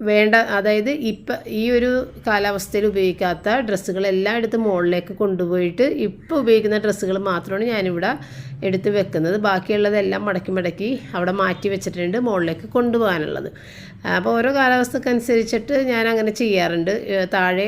വേണ്ട അതായത് ഇപ്പം ഈ ഒരു കാലാവസ്ഥയിൽ ഉപയോഗിക്കാത്ത ഡ്രസ്സുകളെല്ലാം എടുത്ത് മുകളിലേക്ക് കൊണ്ടുപോയിട്ട് ഇപ്പോൾ ഉപയോഗിക്കുന്ന ഡ്രസ്സുകൾ മാത്രമാണ് ഞാനിവിടെ എടുത്ത് വെക്കുന്നത്. ബാക്കിയുള്ളതെല്ലാം മടക്കി മടക്കി അവിടെ മാറ്റി വെച്ചിട്ടുണ്ട് മുകളിലേക്ക് കൊണ്ടുപോകാനുള്ളത്. അപ്പോൾ ഓരോ കാലാവസ്ഥക്കനുസരിച്ചിട്ട് ഞാൻ അങ്ങനെ ചെയ്യാറുണ്ട്. താഴെ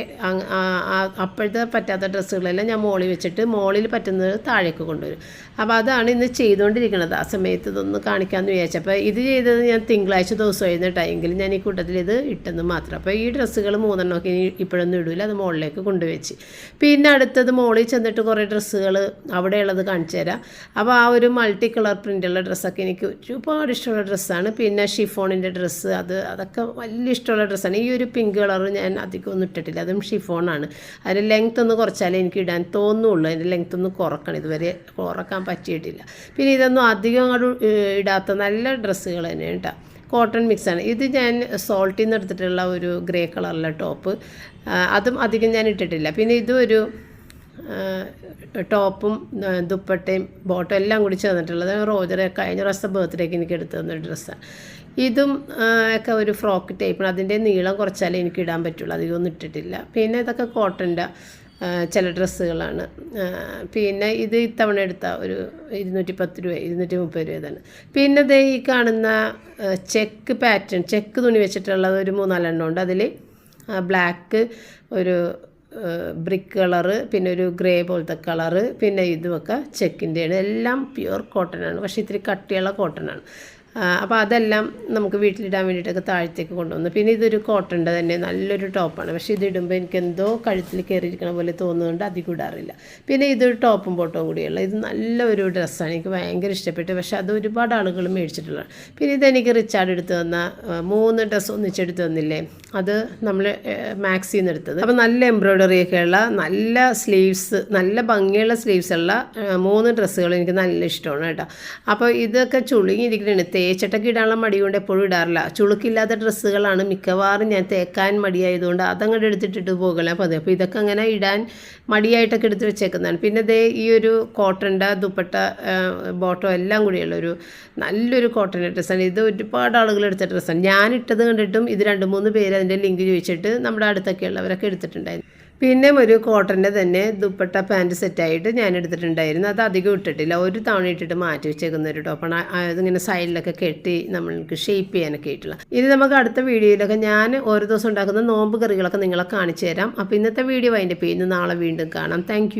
അപ്പോഴത്തെ പറ്റാത്ത ഡ്രസ്സുകളെല്ലാം ഞാൻ മുകളിൽ വെച്ചിട്ട് മുകളിൽ പറ്റുന്നത് താഴേക്ക് കൊണ്ടുവരും. അപ്പോൾ അതാണ് ഇന്ന് ചെയ്തുകൊണ്ടിരിക്കുന്നത്. ആ സമയത്ത് ഇതൊന്ന് കാണിക്കാമെന്ന് വിചാരിച്ചപ്പോൾ ഇത് ചെയ്തത് ഞാൻ തിങ്കളാഴ്ച ദിവസമായിരുന്നു കേട്ടോ. എങ്കിലും ഞാൻ ഈ കൂട്ടത്തിൽ ഇത് ഇട്ടെന്ന് മാത്രം. അപ്പോൾ ഈ ഡ്രസ്സുകൾ മൂന്നെണ്ണമൊക്കെ ഇനി ഇപ്പോഴൊന്നും ഇടില്ല അത് മുകളിലേക്ക് കൊണ്ടുവച്ച്. പിന്നെ അടുത്തത് മുകളിൽ ചെന്നിട്ട് കുറേ ഡ്രസ്സുകൾ അവിടെയുള്ളത് കാണിച്ചു തരാം. അപ്പോൾ ആ ഒരു മൾട്ടി കളർ പ്രിന്റുള്ള ഡ്രസ്സൊക്കെ എനിക്ക് ഒരുപാട് ഇഷ്ടമുള്ള ഡ്രസ്സാണ്. പിന്നെ ഷിഫോണിന്റെ ഡ്രസ്സ് അത് അതൊക്കെ വലിയ ഇഷ്ടമുള്ള ഡ്രസ്സാണ്. ഈ ഒരു പിങ്ക് കളർ ഞാൻ അധികം ഒന്നും ഇട്ടിട്ടില്ല. അതും ഷിഫോണാണ്. അതിന്റെ ലെങ്ത് ഒന്ന് കുറച്ചാലേ എനിക്ക് ഇടാൻ തോന്നുള്ളൂ. അതിന്റെ ലെങ്ത് ഒന്ന് കുറക്കണം. ഇതുവരെ കുറയ്ക്കാൻ പറ്റിയിട്ടില്ല. പിന്നെ ഇതൊന്നും അധികം അങ്ങോട്ട് ഇടാത്ത നല്ല ഡ്രസ്സുകൾ തന്നെയാണ് കേട്ടോ കോട്ടൺ മിക്സാണ്. ഇത് ഞാൻ സോൾട്ടിൽ നിന്ന് എടുത്തിട്ടുള്ള ഒരു ഗ്രേ കളറിലെ ടോപ്പ്. അതും അധികം ഞാൻ ഇട്ടിട്ടില്ല. പിന്നെ ഇതും ഒരു ടോപ്പും ദുപ്പട്ടയും ബോട്ടും എല്ലാം കൂടി ചേർന്നിട്ടുള്ളത് റോജർ കഴിഞ്ഞ പ്രാവശ്യത്തെ ബർത്ത്ഡേക്ക് എനിക്ക് എടുത്തു തന്ന ഡ്രസ്സാണ് ഇതും ഒക്കെ ഒരു ഫ്രോക്ക് ടൈപ്പാണ്. അതിന്റെ നീളം കുറച്ചാലേ എനിക്ക് ഇടാൻ പറ്റുള്ളൂ. അധികം ഒന്നും ഇട്ടിട്ടില്ല. പിന്നെ ഇതൊക്കെ കോട്ടന്റെ ചില ഡ്രസ്സുകളാണ്. പിന്നെ ഇത് ഇത്തവണ എടുത്ത ഒരു ഇരുന്നൂറ്റി പത്ത് രൂപ ഇരുന്നൂറ്റി മുപ്പത് രൂപ പിന്നെ ദേ ഈ കാണുന്ന ചെക്ക് പാറ്റേൺ ചെക്ക് തുണി വെച്ചിട്ടുള്ളത് ഒരു മൂന്നാലെണ്ണം ഉണ്ട്. അതിൽ ബ്ലാക്ക് ഒരു ബ്രിക്ക് കളറ് പിന്നെ ഒരു ഗ്രേ പോലത്തെ കളറ് പിന്നെ ഇതുമൊക്കെ ചെക്കിന്റെയാണ് എല്ലാം പ്യുവർ കോട്ടൺ ആണ് പക്ഷേ ഇത്തിരി കട്ടിയുള്ള കോട്ടൺ ആണ് അപ്പോൾ അതെല്ലാം നമുക്ക് വീട്ടിലിടാൻ വേണ്ടിയിട്ടൊക്കെ താഴത്തേക്ക് കൊണ്ടുവന്നു. പിന്നെ ഇതൊരു കോട്ടന്റെ തന്നെ നല്ലൊരു ടോപ്പാണ് പക്ഷേ ഇത് ഇടുമ്പോൾ എനിക്ക് എന്തോ കഴുത്തിൽ കയറിയിരിക്കണ പോലെ തോന്നുന്നുണ്ട് അധികം ഇടാറില്ല. പിന്നെ ഇതൊരു ടോപ്പും ബോട്ടവും കൂടിയുള്ള ഇത് നല്ലൊരു ഡ്രസ്സാണ്. എനിക്ക് ഭയങ്കര ഇഷ്ടപ്പെട്ടു. പക്ഷേ അത് ഒരുപാട് ആളുകൾ മേടിച്ചിട്ടുള്ളത് പിന്നെ ഇതെനിക്ക് റിച്ചാർഡ് എടുത്ത് തന്ന മൂന്ന് ഡ്രസ്സ് ഒന്നിച്ചെടുത്ത് തന്നില്ലേ അത് നമ്മൾ മാക്സിൽ നിന്ന് എടുത്തത്. അപ്പോൾ നല്ല എംബ്രോയ്ഡറി ഒക്കെ ഉള്ള നല്ല സ്ലീവ്സ് നല്ല ഭംഗിയുള്ള സ്ലീവ്സ് ഉള്ള മൂന്ന് ഡ്രസ്സുകൾ എനിക്ക് നല്ല ഇഷ്ടമാണ് കേട്ടോ. അപ്പോൾ ഇതൊക്കെ ചുളുങ്ങിയിരിക്കണേ തേച്ചിട്ടൊക്കെ ഇടാനുള്ള മടി കൊണ്ട് എപ്പോഴും ഇടാറില്ല. ചുളുക്കില്ലാത്ത ഡ്രസ്സുകളാണ് മിക്കവാറും ഞാൻ തേക്കാൻ മടിയായതുകൊണ്ട് അതങ്ങോട്ട് എടുത്തിട്ടിട്ട് പോകല പതി അപ്പോൾ ഇതൊക്കെ അങ്ങനെ ഇടാൻ മടിയായിട്ടൊക്കെ എടുത്ത് വെച്ചേക്കുന്നതാണ്. പിന്നെ ദേ ഈ ഒരു കോട്ടന്റെ ദുപ്പട്ട ബോട്ടോ എല്ലാം കൂടിയുള്ള ഒരു നല്ലൊരു കോട്ടന്റെ ഡ്രസ്സാണ്. ഇത് ഒരുപാട് ആളുകൾ എടുത്ത ഡ്രസ്സാണ്. ഞാൻ ഇട്ടത് കണ്ടിട്ടും ഇത് രണ്ട് മൂന്ന് പേര് അതിന്റെ ലിങ്ക് ചോദിച്ചിട്ട് നമ്മുടെ അടുത്തൊക്കെ ഉള്ളവരൊക്കെ എടുത്തിട്ടുണ്ടായിരുന്നു. പിന്നെ ഒരു കോട്ടന്റെ തന്നെ ദുപ്പട്ട പാന്റ് സെറ്റായിട്ട് ഞാൻ എടുത്തിട്ടുണ്ടായിരുന്നു. അത് അധികം ഇട്ടിട്ടില്ല. ഒരു തവണ ഇട്ടിട്ട് മാറ്റി വെച്ചേക്കുന്ന ഒരു ടോപ്പാണ് അതിങ്ങനെ സൈഡിലൊക്കെ കെട്ടി നമ്മൾക്ക് ഷേപ്പ് ചെയ്യാനൊക്കെ ആയിട്ടുള്ള. ഇനി നമുക്ക് അടുത്ത വീഡിയോയിലൊക്കെ ഞാൻ ഓരോ ദിവസം ഉണ്ടാക്കുന്ന നോമ്പ് കറികളൊക്കെ നിങ്ങളെ കാണിച്ചു തരാം. അപ്പോൾ ഇന്നത്തെ വീഡിയോ അതിന്റെ പേര് നാളെ വീണ്ടും കാണാം. താങ്ക്